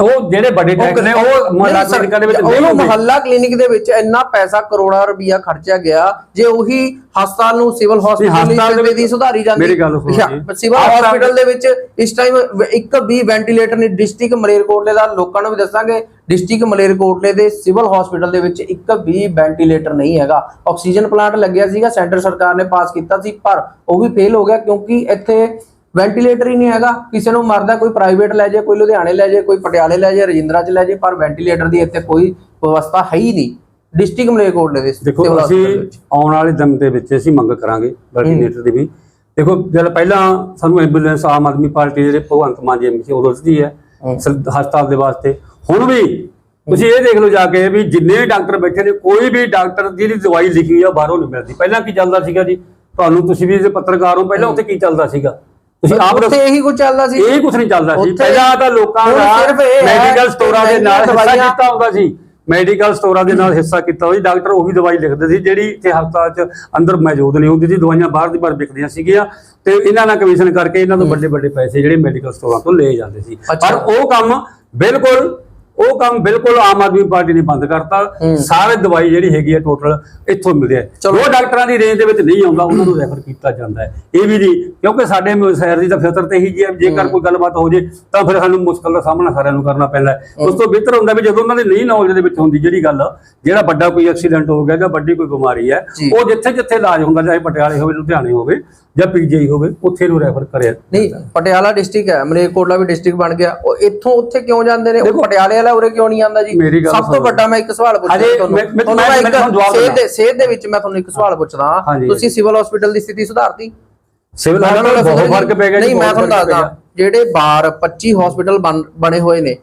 ਉਹ ਜਿਹੜੇ ਵੱਡੇ ਟੈਕਸ ਨੇ ਉਹ ਮੁਹੱਲਾ ਕਲੀਨਿਕਾਂ ਦੇ ਵਿੱਚ ਉਹਨੂੰ ਮੁਹੱਲਾ ਕਲੀਨਿਕ ਦੇ ਵਿੱਚ ਇੰਨਾ ਪੈਸਾ ਕਰੋੜਾਂ ਰੁਪਇਆ ਖਰਚਿਆ ਗਿਆ ਜੇ ਉਹੀ ਹਸਪਤਾਲ ਨੂੰ ਸਿਵਲ ਹਸਪਤਾਲ ਦੇ ਸੁਧਾਰੀ ਜਾਂਦੀ। ਮੇਰੀ ਗੱਲ ਸੁਣੋ। ਸਿਵਲ ਹਸਪਤਾਲ ਹਸਪੀਟਲ ਦੇ ਵਿੱਚ ਇਸ ਟਾਈਮ ਇੱਕ ਵੀ ਵੈਂਟੀਲੇਟਰ ਨਹੀਂ ਡਿਸਟ੍ਰਿਕਟ ਮਲੇਰਕੋਟਲੇ ਦਾ ਲੋਕਾਂ ਨੂੰ ਵੀ ਦੱਸਾਂਗੇ ਡਿਸਟ੍ਰਿਕਟ ਮਲੇਰਕੋਟਲੇ ਦੇ ਸਿਵਲ ਹਸਪੀਟਲ ਦੇ ਵਿੱਚ ਇੱਕ ਵੀ ਵੈਂਟੀਲੇਟਰ ਨਹੀਂ ਹੈਗਾ। ਆਕਸੀਜਨ ਪਲਾਂਟ ਲੱਗਿਆ ਸੀਗਾ ਸੈਂਟਰ ਸਰਕਾਰ ਨੇ ਪਾਸ ਕੀਤਾ ਸੀ ਪਰ ਉਹ ਵੀ ਫੇਲ ਹੋ ਗਿਆ ਕਿਉਂਕਿ ਇੱਥੇ ਵੈਂਟੀਲੇਟਰ ਹੀ ਨਹੀਂ ਹੈਗਾ। ਕਿਸੇ ਨੂੰ ਮਰਦਾ ਕੋਈ ਪ੍ਰਾਈਵੇਟ ਲੈ ਜਾਏ ਕੋਈ ਲੁਧਿਆਣੇ ਲੈ ਜਾਏ ਕੋਈ ਪਟਿਆਲੇ ਲੈ ਜਾਏ ਰਜਿੰਦਰਾ ਚ ਲੈ ਜਾਏ ਪਰ ਵੈਂਟੀਲੇਟਰ ਦੀ ਇੱਥੇ ਕੋਈ ਵਿਵਸਥਾ ਹੈ ਹੀ ਨਹੀਂ। ਡਿਸਟ੍ਰਿਕਟ ਮਲੇਰਕੋਟਲੇ ਦੇ ਦੇਖੋ ਅਸੀਂ। ਆਉਣ ਵਾਲੇ ਦਿਨ ਦੇ ਵਿੱਚ ਅਸੀਂ ਮੰਗ ਕਰਾਂਗੇ ਵੈਂਟੀਲੇਟਰ ਦੀ ਵੀ। ਦੇਖੋ ਜਦ ਪਹਿਲਾਂ ਸਾਨੂੰ ਐਂਬੂਲੈਂਸ ਆਮ ਆਦਮੀ ਪਾਰਟੀ ਜਿਹੜੇ ਭਗਵੰਤ ਮਾਨ ਜੀ ਐਮਸੀ ਉਦੋਂ ਦਿੱਤੀ ਹੈ। ਸ- ਹਸਪਤਾਲ ਦੇ ਵਾਸਤੇ। ਹੁਣ ਵੀ ਤੁਸੀਂ ਇਹ ਦੇਖ ਲਓ ਜਾ ਕੇ ਵੀ ਜਿੰਨੇ ਡਾਕਟਰ ਬੈਠੇ ਨੇ ਕੋਈ ਵੀ ਡਾਕਟਰ ਜਿਹਦੀ ਦਵਾਈ ਲਿਖੀ ਆ ਬਾਹਰੋਂ ਨਹੀਂ ਮਿਲਦੀ। ਪਹਿਲਾਂ ਕੀ ਚੱਲਦਾ ਸੀਗਾ ਜੀ? ਤੁਹਾਨੂੰ ਤੁਸੀਂ ਵੀ ਪੱਤਰਕਾਰ ਹੋ ਪਹਿਲਾਂ ਉੱਥੇ ਕੀ ਚੱਲਦਾ ਸੀਗਾ? ਤੁਸੀਂ ਆਪ ਉੱਥੇ ਇਹੀ ਕੁਝ ਚੱਲਦਾ ਸੀ। ਇਹ ਕੁਝ ਨਹੀਂ ਚੱਲਦਾ ਸੀ। ਪਹਿਲਾਂ ਤਾਂ ਲੋਕਾਂ ਦਾ ਸਿਰਫ ਇਹ ਹੈ ਮੈਡੀਕਲ ਸਟੋਰਾਂ ਦੇ ਨਾਲ ਹਿੱਸਾ ਕੀਤਾ ਹੁੰਦਾ ਸੀ। ਮੈਡੀਕਲ ਸਟੋਰਾਂ ਦੇ ਨਾਲ ਹਿੱਸਾ ਕੀਤਾ ਹੋਈ ਡਾਕਟਰ ਉਹੀ ਦਵਾਈ ਲਿਖਦੇ ਸੀ ਜਿਹੜੀ ਇੱਥੇ ਹਸਪਤਾਲ 'ਚ ਅੰਦਰ ਮੌਜੂਦ ਨਹੀਂ ਹੁੰਦੀ ਸੀ। ਦਵਾਈਆਂ ਬਾਹਰ ਦੀ ਬਾਹਰ ਵਿਕਦੀਆਂ ਸੀਗੀਆਂ ਤੇ ਇਹਨਾਂ ਨਾਲ ਕਮਿਸ਼ਨ ਕਰਕੇ ਇਹਨਾਂ ਤੋਂ ਵੱਡੇ ਵੱਡੇ ਪੈਸੇ ਜਿਹੜੇ ਮੈਡੀਕਲ ਸਟੋਰਾਂ ਤੋਂ ਲਏ ਜਾਂਦੇ ਸੀ। ਪਰ ਉਹ ਕੰਮ ਬਿਲਕੁਲ ਉਹ ਕੰਮ ਬਿਲਕੁਲ ਆਮ ਆਦਮੀ ਪਾਰਟੀ ਨੇ ਬੰਦ ਕਰਤਾ। ਸਾਰੇ ਦਵਾਈ ਜਿਹੜੀ ਹੈਗੀ ਹੈ ਟੋਟਲ ਇੱਥੋਂ ਮਿਲਦੀ ਹੈ। ਉਹ ਡਾਕਟਰਾਂ ਦੀ ਰੇਂਜ ਦੇ ਵਿੱਚ ਨਹੀਂ ਆਉਂਦਾ ਉਹਨਾਂ ਨੂੰ ਰੈਫਰ ਕੀਤਾ ਜਾਂਦਾ ਹੈ। ਇਹ ਵੀ ਜੀ ਕਿਉਂਕਿ ਸਾਡੇ ਸ਼ਹਿਰ ਦੀ ਤਾਂ ਫਿਤਰਤ ਇਹੀ ਜੀ ਜੇਕਰ ਕੋਈ ਗੱਲਬਾਤ ਹੋ ਜੇ ਤਾਂ ਫਿਰ ਸਾਨੂੰ ਮੁਸ਼ਕਲ ਦਾ ਸਾਹਮਣਾ ਸਾਰਿਆਂ ਨੂੰ ਕਰਨਾ ਪੈਂਦਾ ਉਸ ਤੋਂ ਬਿਹਤਰ ਹੁੰਦਾ ਵੀ ਜਦੋਂ ਉਹਨਾਂ ਦੇ ਨਹੀਂ ਨੌਲੇਜ ਦੇ ਵਿੱਚ ਹੁੰਦੀ ਜਿਹੜੀ ਗੱਲ ਜਿਹੜਾ ਵੱਡਾ ਕੋਈ ਐਕਸੀਡੈਂਟ ਹੋ ਗਿਆ ਜਾਂ ਵੱਡੀ ਕੋਈ ਬਿਮਾਰੀ ਹੈ। ਉਹ ਜਿੱਥੇ ਜਿੱਥੇ ਇਲਾਜ ਹੁੰਦਾ ਚਾਹੇ ਪਟਿਆਲੇ ਹੋਵੇ ਲੁਧਿਆਣੇ ਹੋਵੇ ਜਾਂ ਪੀਜੀਆਈ ਹੋਵੇ ਉੱਥੇ ਨੂੰ ਰੈਫਰ ਕਰਿਆ ਨਹੀਂ ਪਟਿਆਲਾ ਡਿਸਟ੍ਰਿਕਟ ਹੈ ਮਲੇਰਕੋਟਲਾ ਵੀ ਡਿਸਟ੍ਰਿਕਟ ਬਣ ਗਿਆ। ਉਹ ਇੱਥੋਂ ਉੱਥੇ ਕਿਉਂ ਜਾਂਦੇ ਨੇ? ਉਹ ਪਟਿਆਲੇ ਵਾਲਾ ਉਰੇ ਕਿਉਂ ਨਹੀਂ ਆਉਂਦਾ ਜੀ? ਸਭ ਤੋਂ। ਵੱਡਾ ਮੈਂ ਇੱਕ ਸਵਾਲ ਪੁੱਛਦਾ ਤੁਹਾਨੂੰ। ਮੈਂ- ਇੱਕ ਸਿਹਤ। ਦੇ ਸਿਹਤ ਦੇ ਵਿੱਚ ਮੈਂ ਤੁਹਾਨੂੰ ਇੱਕ ਸਵਾਲ ਪੁੱਛਦਾ। ਤੁਸੀਂ ਸਿਵਲ ਹਸਪੀਟਲ ਦੀ ਸਥਿਤੀ ਸੁਧਾਰਤੀ? ਸਿਵਲ ਹਸਪਤਾਲ ਮੈਂ ਬਹੁਤ ਫ਼ਰਕ ਪੈ ਗਿਆ ਜੀ ਨਹੀਂ ਮੈਂ ਤੁਹਾਨੂੰ ਦੱਸਦਾ। ਜਿਹੜੇ ਬਾਹਰ 25 ਹਸਪੀਟਲ ਬਣੇ ਹੋਏ ਨੇ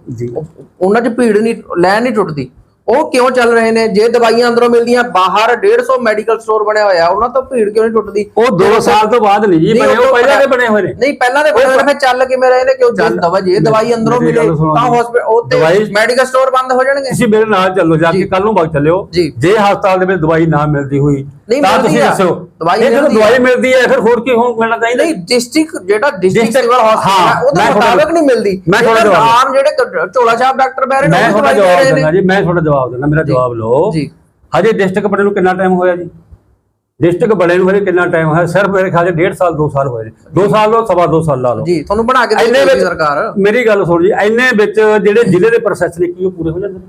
ਉਹਨਾਂ 'ਚ ਭੀੜ ਨਹੀਂ ਲੈਣ ਨਹੀਂ ਟੁੱਟਦੀ। ਉਹ ਕਿਉਂ ਚੱਲ ਰਹੇ ਨੇ? ਜੇ ਦਵਾਈਆਂ ਅੰਦਰੋਂ ਮਿਲਦੀਆਂ ਬਾਹਰ 150 ਮੈਡੀਕਲ ਸਟੋਰ ਬਣਿਆ ਹੋਇਆ ਉਹਨਾਂ ਤੋਂ ਭੀੜ ਕਿਉਂ ਨਹੀਂ ਟੁੱਟਦੀ? ਉਹ 2 ਸਾਲ ਤੋਂ ਬਾਅਦ ਨਹੀਂ ਜੀ ਬਣੇ ਉਹ ਪਹਿਲਾਂ ਦੇ ਬਣੇ ਹੋਏ ਨੇ। ਨਹੀਂ ਪਹਿਲਾਂ ਦੇ ਬਣੇ ਹੋਏ ਫਿਰ ਚੱਲ ਕਿਵੇਂ ਰਹੇ ਨੇ? ਕਿਉਂ ਜੇ ਚੱਲ- ਦਵਾ ਜੇ ਦਵਾਈ ਅੰਦਰੋਂ ਮਿਲੇ ਤਾਂ। ਹਸਪੀਟਲ ਉੱਤੇ ਮੈਡੀਕਲ ਸਟੋਰ ਬੰਦ ਹੋ ਜਾਣਗੇ। ਤੁਸੀਂ ਮੇਰੇ ਨਾਲ ਚੱਲੋ ਜਾ ਕੇ ਕੱਲ ਨੂੰ ਵਗ ਚੱਲਿਓ। ਜੇ ਹਸਪਤਾਲ ਦੇ ਵਿੱਚ ਦਵਾਈ ਨਾ ਮਿਲਦੀ ਹੋਈ ਨਹੀਂ ਤਾਂ ਤੁਸੀਂ। ਦੱਸੋ। ਦਵਾਈ ਇਹ ਜਦੋਂ। ਦਵਾਈ ਮਿਲਦੀ ਹੈ ਫਿਰ ਹੋਰ ਕੀ ਹੋਣ ਮਿਲਣਾ ਚਾਹੀਦਾ? ਨਹੀਂ ਡਿਸਟ੍ਰਿਕਟ ਜਿਹੜਾ ਡਿਸਟ੍ਰਿਕਟ ਸਿਵਲ ਹਸਪੀਟਲ ਹਾਂ, ਹੈ ਉਹਦੇ ਮੁਤਾਬਕ ਨਹੀਂ ਮਿਲਦੀ। ਮੈਂ ਤੁਹਾਡਾ ਜਿਹੜਾ ਜਵਾਬ ਆਮ ਜਿਹੜੇ ਝੋਲਾ ਛਾਪ ਡਾਕਟਰ ਨੇ ਮੈਂ ਦੇ ਜਵਾਬ ਦਿੰਦਾ ਜੀ ਮੈਂ ਤੁਹਾਡਾ ਜਵਾਬ ਦਿੰਦਾ ਮੇਰਾ ਜਵਾਬ ਲਓ। ਜੀ। ਹਜੇ ਡਿਸਟ੍ਰਿਕਟ ਬਣੇ ਨੂੰ ਕਿੰਨਾ ਟਾਈਮ ਹੋਇਆ ਜੀ? ਡਿਸਟ੍ਰਿਕਟ ਬਣੇ ਨੂੰ ਹਜੇ ਕਿੰਨਾ ਟਾਈਮ ਹੋਇਆ? ਸਿਰਫ ਮੇਰੇ ਖਿਆਲ 'ਚ ਡੇਢ ਸਾਲ 2 ਸਾਲ ਹੋਏ ਨੇ। 2 ਸਾਲ ਲਓ ਸਵਾ 2 ਸਾਲ ਲਾ ਲਓ। ਜੀ ਤੁਹਾਨੂੰ ਬਣਾ ਕੇ ਦੇ ਸਰਕਾਰ। ਮੇਰੀ ਗੱਲ ਸੁਣ ਜੀ ਇੰਨੇ ਵਿੱਚ ਜਿਹੜੇ ਜ਼ਿਲ੍ਹੇ ਦੇ ਪ੍ਰੋਸੈਸ ਨੇ ਕੀ ਉਹ ਪੂਰੇ ਹੋ ਜਾਂਦੇ ਨੇ?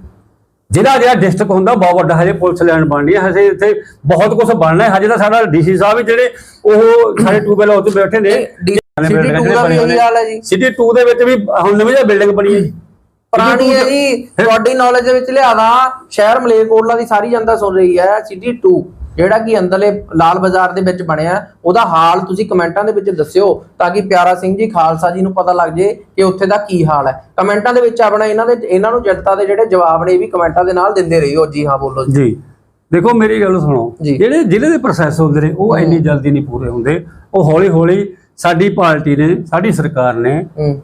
ਜ਼ਿਲ੍ਹਾ ਜਿਹੜਾ ਡਿਸਟ੍ਰਿਕਟ ਹੁੰਦਾ ਬਹੁਤ ਵੱਡਾ ਹਜੇ ਪੁਲਿਸ ਲਾਈਨ ਬਣਨੀ ਹੈ ਹਜੇ ਇੱਥੇ ਬਹੁਤ ਕੁਝ ਬਣਨਾ ਹੈ ਹਜੇ ਤਾਂ ਸਾਡਾ ਡੀਸੀ ਸਾਹਿਬ ਵੀ ਜਿਹੜੇ ਉਹ ਸਾਰੇ ਟੂਬੈਲ ਉੱਤੇ ਬੈਠੇ ਨੇ ਸਿਟੀ 2 ਦਾ ਵੀ ਇਹੀ ਹਾਲ ਹੈ ਜੀ ਸਿਟੀ 2 ਦੇ ਵਿੱਚ ਵੀ ਹੁਣ ਨਵੀਂ ਜਿਹੀ ਬਿਲਡਿੰਗ ਬਣੀ ਹੈ ਜੀ ਪੁਰਾਣੀ ਹੈ ਜੀ ਤੁਹਾਡੀ ਨੌਲੇਜ ਦੇ ਵਿੱਚ ਲਿਆਦਾ ਸ਼ਹਿਰ ਮਲੇਰਕੋਟਲਾ ਦੀ ਸਾਰੀ ਜਨਤਾ ਸੁਣ ਰਹੀ ਹੈ। ਸਿਟੀ 2 ਜਿਹੜਾ ਕਿ ਅੰਦਰਲੇ ਲਾਲ ਬਾਜ਼ਾਰ ਦੇ ਵਿੱਚ ਬਣਿਆ ਉਹਦਾ ਹਾਲ ਤੁਸੀਂ ਕਮੈਂਟਾਂ ਦੇ ਵਿੱਚ ਦੱਸਿਓ ਤਾਂ ਕਿ ਪਿਆਰਾ ਸਿੰਘ ਜੀ ਖਾਲਸਾ ਜੀ ਨੂੰ ਪਤਾ ਲੱਗ ਜੇ ਕਿ ਉੱਥੇ ਦਾ ਕੀ ਹਾਲ ਹੈ। ਕਮੈਂਟਾਂ ਦੇ ਵਿੱਚ ਆਪਣਾ ਇਹਨਾਂ ਦੇ ਇਹਨਾਂ ਨੂੰ ਜਨਤਾ ਦੇ ਜਿਹੜੇ ਜਵਾਬ ਨੇ ਇਹ ਵੀ ਕਮੈਂਟਾਂ ਦੇ ਨਾਲ ਦਿੰਦੇ ਰਹੀਓ। ਜੀ ਹਾਂ ਬੋਲੋ ਜੀ। ਦੇਖੋ ਮੇਰੀ ਗੱਲ ਸੁਣੋ। ਜਿਹੜੇ ਜ਼ਿਲ੍ਹੇ ਦੇ ਪ੍ਰੋਸੈਸ ਹੁੰਦੇ ਨੇ ਉਹ ਇੰਨੀ ਜਲਦੀ ਨਹੀਂ ਪੂਰੇ ਹੁੰਦੇ। ਉਹ ਹੌਲੀ ਹੌਲੀ ਸਾਡੀ ਪਾਰਟੀ ਨੇ ਸਾਡੀ ਸਰਕਾਰ ਨੇ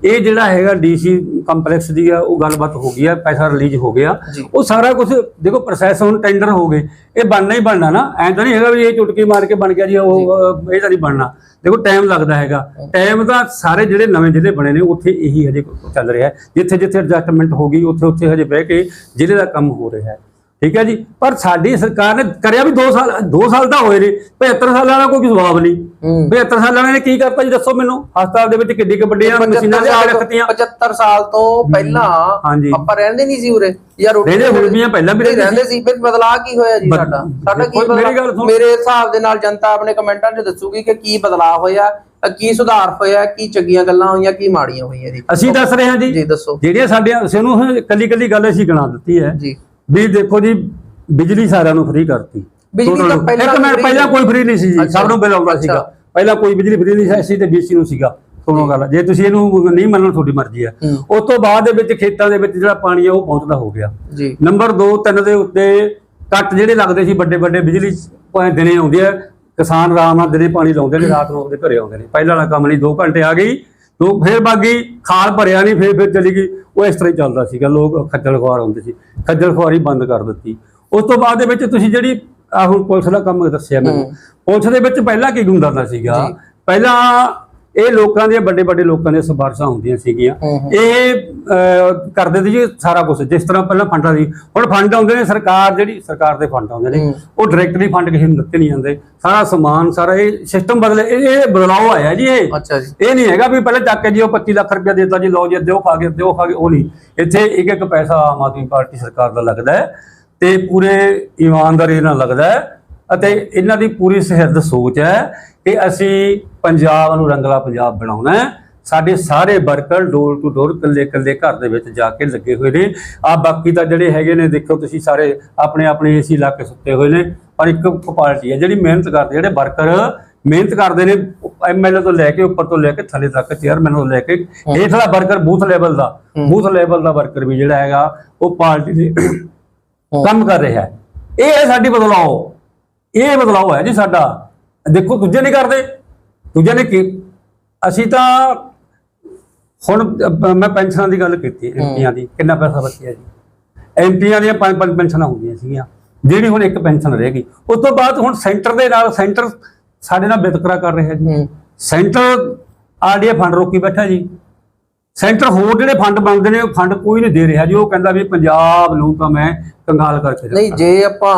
ਇਹ ਜਿਹੜਾ ਹੈਗਾ ਡੀਸੀ ਕੰਪਲੈਕਸ ਦੀ ਆ ਉਹ ਗੱਲਬਾਤ ਹੋ ਗਈ ਆ ਪੈਸਾ ਰਿਲੀਜ਼ ਹੋ ਗਿਆ। ਉਹ ਸਾਰਾ ਕੁਝ ਦੇਖੋ ਪ੍ਰੋਸੈਸ ਹੁਣ ਟੈਂਡਰ ਹੋ ਗਏ। ਇਹ ਬਣਨਾ ਹੀ ਬਣਨਾ ਨਾ ਐਂ ਤਾਂ ਨਹੀਂ ਹੈਗਾ ਵੀ ਇਹ ਚੁਟਕੀ ਮਾਰ ਕੇ ਬਣ ਗਿਆ ਜੀ ਉਹ ਇਹ ਤਾਂ ਨਹੀਂ ਬਣਨਾ। ਦੇਖੋ ਟਾਈਮ ਲੱਗਦਾ ਹੈਗਾ। ਟਾਈਮ ਤਾਂ ਸਾਰੇ ਜਿਹੜੇ ਨਵੇਂ ਜ਼ਿਲ੍ਹੇ ਬਣੇ ਨੇ ਉੱਥੇ ਇਹੀ ਹਜੇ ਚੱਲ ਰਿਹਾ ਜਿੱਥੇ ਜਿੱਥੇ ਐਡਜਸਟਮੈਂਟ ਹੋ ਗਈ ਉੱਥੇ ਉੱਥੇ ਹਜੇ ਬਹਿ ਕੇ ਜ਼ਿਲ੍ਹੇ ਦਾ ਕੰਮ ਹੋ ਰਿਹਾ ਹੈ। ਠੀਕ ਹੈ ਜੀ? ਪਰ ਸਾਡੀ ਸਰਕਾਰ ਨੇ ਕਰਿਆ ਵੀ 2 ਸਾਲ 2 ਸਾਲ ਤਾਂ ਹੋਏ ਨੇ। 75 ਸਾਲਾਂ ਦਾ ਕੋਈ ਜਵਾਬ ਨਹੀਂ। ਹੂੰ। 75 ਸਾਲਾਂ ਨੇ ਕੀ ਕਰਤਾ ਜੀ ਦੱਸੋ ਮੈਨੂੰ? ਹਸਪਤਾਲ ਦੇ ਵਿੱਚ ਕਿੱਡੀ ਕੁ ਵੱਡੀਆਂ ਮਸ਼ੀਨਾਂ ਲਿਆ ਰੱਖਤੀਆਂ। 75 ਸਾਲ ਤੋਂ ਪਹਿਲਾਂ। ਆਪਾਂ ਰਹਿੰਦੇ ਨਹੀਂ ਸੀ ਉਰੇ। ਰੋਟੀ ਰਹਿੰਦੇ ਹੁਣ ਵੀ ਪਹਿਲਾਂ ਵੀ ਰਹਿੰਦੇ ਸੀ। ਫਿਰ ਬਦਲਾਅ ਕੀ ਹੋਇਆ ਜੀ ਸਾਡਾ? ਸਾਡਾ ਕੀ ਬਦਲਾਅ। ਮੇਰੇ ਹਿਸਾਬ ਦੇ ਨਾਲ ਜਨਤਾ ਆਪਣੇ ਕਮੈਂਟਾਂ 'ਚ ਦੱਸੂਗੀ ਕਿ ਕੀ ਬਦਲਾਅ ਹੋਇਆ ਕੀ ਸੁਧਾਰ ਹੋਇਆ ਕੀ ਚੰਗੀਆਂ ਗੱਲਾਂ ਹੋਈਆਂ ਕੀ ਮਾੜੀਆਂ ਹੋਈਆਂ ਜੀ। ਅਸੀਂ ਦੱਸ ਰਹੇ ਹਾਂ ਜੀ। ਜੀ ਦੱਸੋ। ਜਿਹੜੀਆਂ ਸਾਡੀਆਂ ਅਸੀਂ ਉਹਨੂੰ ਕੱਲੀ ਕੱਲੀ ਗੱਲ ਅਸੀਂ ਗਿਣਾ ਦਿੱਤੀ ਹੈ। ਜੀ। ਵੀ ਦੇਖੋ ਜੀ ਬਿਜਲੀ ਸਾਰਿਆਂ ਨੂੰ ਫ੍ਰੀ ਕਰਤੀ ਬਿਜਲੀ ਤਾਂ। ਪਹਿਲਾਂ ਇੱਕ ਮਿੰਟ ਪਹਿਲਾਂ ਕੋਈ ਫ੍ਰੀ ਨਹੀਂ ਸੀ ਜੀ। ਸਭ ਨੂੰ ਬਿੱਲ ਆਉਂਦਾ। ਸੀਗਾ ਪਹਿਲਾਂ ਕੋਈ ਬਿਜਲੀ ਫ੍ਰੀ ਨਹੀਂ ਸੀ ਤੇ ਬੀਸੀ ਨੂੰ ਸੀਗਾ ਸੁਣੋ ਗੱਲ ਜੇ ਤੁਸੀਂ ਇਹਨੂੰ ਨਹੀਂ ਮੰਨਣਾ ਤੁਹਾਡੀ ਮਰਜ਼ੀ ਹੂੰ। ਉਸ ਤੋਂ ਬਾਅਦ ਦੇ ਵਿੱਚ ਖੇਤਾਂ ਦੇ ਵਿੱਚ ਜਿਹੜਾ ਪਾਣੀ ਹੈ ਉਹ ਪਹੁੰਚਦਾ ਹੋ ਗਿਆ ਨੰਬਰ 2 3 ਦੇ ਉੱਤੇ ਕੱਟ ਜਿਹੜੇ ਲੱਗਦੇ ਸੀ ਵੱਡੇ ਵੱਡੇ ਬਿਜਲੀ ਦਿਨੇ ਆਉਂਦੀ ਹੈ ਕਿਸਾਨ ਆਰਾਮ ਨਾਲ ਦਿਨੇ ਪਾਣੀ ਲਾਉਂਦੇ ਨੇ ਰਾਤ ਨੂੰ ਆਪਦੇ ਘਰੇ ਆਉਂਦੇ ਨੇ ਪਹਿਲਾਂ ਵਾਲਾ ਕੰਮ ਨਹੀਂ 2 ਘੰਟੇ ਆ ਗਈ ਦੋ ਫੇਰ ਬਾਗੀ ਖਾਲ ਭਰਿਆ ਨਹੀਂ ਫੇਰ ਫੇਰ ਚਲੀ ਗਈ। ਉਹ ਇਸ ਤਰ੍ਹਾਂ ਹੀ ਚੱਲਦਾ ਸੀਗਾ। ਲੋਕ ਖੱਜਲ ਖੁਆਰ ਹੁੰਦੇ ਸੀ। ਖੱਜਲ ਖੁਆਰੀ ਬੰਦ ਕਰ ਦਿੱਤੀ। ਉਸ ਤੋਂ ਬਾਅਦ ਦੇ ਵਿੱਚ ਤੁਸੀਂ ਜਿਹੜੀ ਆਹ ਹੁਣ ਪੁਲਿਸ ਦਾ ਕੰਮ ਦੱਸਿਆ ਮੈਨੂੰ। ਪੁਲਿਸ ਦੇ ਵਿੱਚ ਪਹਿਲਾਂ ਕੀ ਹੁੰਦਾ ਸੀਗਾ। ਪਹਿਲਾਂ ਇਹ ਲੋਕਾਂ ਦੀਆਂ ਵੱਡੇ ਵੱਡੇ ਲੋਕਾਂ ਦੀਆਂ ਸਿਫਾਰਸ਼ਾਂ ਹੁੰਦੀਆਂ ਸੀਗੀਆਂ। ਇਹ ਕਰਦੇ ਸੀ ਜੀ ਸਾਰਾ ਕੁਝ ਜਿਸ ਤਰ੍ਹਾਂ ਪਹਿਲਾਂ ਫੰਡਾਂ ਦੀ ਹੁਣ ਫੰਡ ਆਉਂਦੇ ਨੇ ਸਰਕਾਰ ਜਿਹੜੀ ਸਰਕਾਰ ਦੇ ਫੰਡ ਆਉਂਦੇ ਨੇ। ਉਹ ਡਾਇਰੈਕਟਲੀ ਫੰਡ ਕਿਸੇ ਨੂੰ ਦਿੱਤੇ ਨਹੀਂ ਜਾਂਦੇ। ਸਾਰਾ ਸਮਾਨ ਸਾਰਾ ਇਹ ਸਿਸਟਮ ਬਦਲੇ ਇਹ ਬਦਲਾਅ ਆਇਆ ਜੀ ਇਹ। ਅੱਛਾ ਜੀ। ਇਹ ਨਹੀਂ ਹੈਗਾ ਵੀ ਪਹਿਲਾਂ ਚੱਕ ਕੇ ਜੀ ਉਹ 25 ਲੱਖ ਰੁਪਇਆ ਦੇਤਾ ਜੀ ਲਓ ਜੀ ਦਿਓ ਖਾ ਕੇ ਦਿਓ ਖਾ ਕੇ ਉਹ ਨਹੀਂ। ਇੱਥੇ ਇੱਕ ਇੱਕ ਪੈਸਾ ਆਮ ਆਦਮੀ ਪਾਰਟੀ ਸਰਕਾਰ ਦਾ ਲੱਗਦਾ ਹੈ ਤੇ ਪੂਰੇ ਇਮਾਨਦਾਰੀ ਨਾਲ ਲੱਗਦਾ ਹੈ। ਅਤੇ ਇਹਨਾਂ ਦੀ ਪੂਰੀ ਸਿਹਤ ਸੋਚ ਹੈ ਕਿ ਅਸੀਂ ਪੰਜਾਬ ਨੂੰ ਰੰਗਲਾ ਪੰਜਾਬ ਬਣਾਉਣਾ ਹੈ। ਸਾਡੇ ਸਾਰੇ ਵਰਕਰ ਡੋਰ ਟੂ ਡੋਰ ਕੱਲੇ ਕੱਲੇ ਘਰ ਦੇ ਵਿੱਚ ਜਾ ਕੇ ਲੱਗੇ ਹੋਏ ਨੇ। ਆ ਬਾਕੀ ਤਾਂ ਜਿਹੜੇ ਹੈਗੇ ਨੇ ਦੇਖੋ ਤੁਸੀਂ ਸਾਰੇ ਆਪਣੇ ਆਪਣੇ ਏਸੀ ਲਾ ਕੇ ਸੁੱਤੇ ਹੋਏ ਨੇ ਪਰ ਇੱਕ ਪਾਰਟੀ ਹੈ ਜਿਹੜੀ ਮਿਹਨਤ ਕਰਦੀ ਜਿਹੜੇ ਵਰਕਰ ਮਿਹਨਤ ਕਰਦੇ ਨੇ ਐਮਐਲਏ ਤੋਂ ਲੈ ਕੇ ਉੱਪਰ ਤੋਂ ਲੈ ਕੇ ਥੱਲੇ ਤੱਕ ਚੇਅਰਮੈਨ ਤੋਂ ਲੈ ਕੇ ਹੇਠਲਾ ਵਰਕਰ ਬੂਥ ਲੈਵਲ ਦਾ ਬੂਥ ਲੈਵਲ ਦਾ ਵਰਕਰ ਵੀ ਜਿਹੜਾ ਹੈਗਾ ਉਹ ਪਾਰਟੀ ਦੇ ਕੰਮ ਕਰ ਰਿਹਾ ਹੈ। ਇਹ ਹੈ ਸਾਡੀ ਬਦਲਾਓ। ਇਹ ਬਦਲਾਓ ਹੈ ਜੀ ਸਾਡਾ। ਦੇਖੋ ਦੂਜੇ ਨਹੀਂ ਕਰਦੇ। ਦੂਜੇ ਨੇ ਕੀ ਅਸੀਂ ਤਾਂ ਹੁਣ ਮੈਂ ਪੈਨਸ਼ਨਾਂ ਦੀ ਗੱਲ ਕੀਤੀ ਐਮਪੀਆਂ ਦੀ। ਕਿੰਨਾ ਪੈਸਾ ਬਚਿਆ ਜੀ। ਐਮਪੀਆਂ ਦੀਆਂ ਪੰਜ ਪੰਜ ਪੈਨਸ਼ਨਾਂ ਹੁੰਦੀਆਂ ਸੀਗੀਆਂ। ਜਿਹੜੀ ਹੁਣ ਇੱਕ ਪੈਨਸ਼ਨ ਰਹੇਗੀ ਉਸ ਤੋਂ ਬਾਅਦ ਹੁਣ ਸੈਂਟਰ ਦੇ ਨਾਲ ਸੈਂਟਰ ਸਾਡੇ ਨਾਲ ਵਿਤਕਰਾ ਕਰ ਰਿਹਾ ਜੀ। ਸੈਂਟਰ ਆਰਡੀਏ ਫੰਡ ਰੋਕੀ ਬੈਠਾ ਜੀ। ਸੈਂਟਰ ਹੋਰ ਜਿਹੜੇ ਫੰਡ ਬਣਦੇ ਨੇ ਉਹ ਫੰਡ ਕੋਈ ਨਹੀਂ ਦੇ ਰਿਹਾ ਜੀ। ਉਹ ਕਹਿੰਦਾ ਵੀ ਪੰਜਾਬ ਨੂੰ ਤਾਂ ਮੈਂ ਕੰਗਾਲ ਕਰਕੇ ਨਹੀਂ ਜੇ ਆਪਾਂ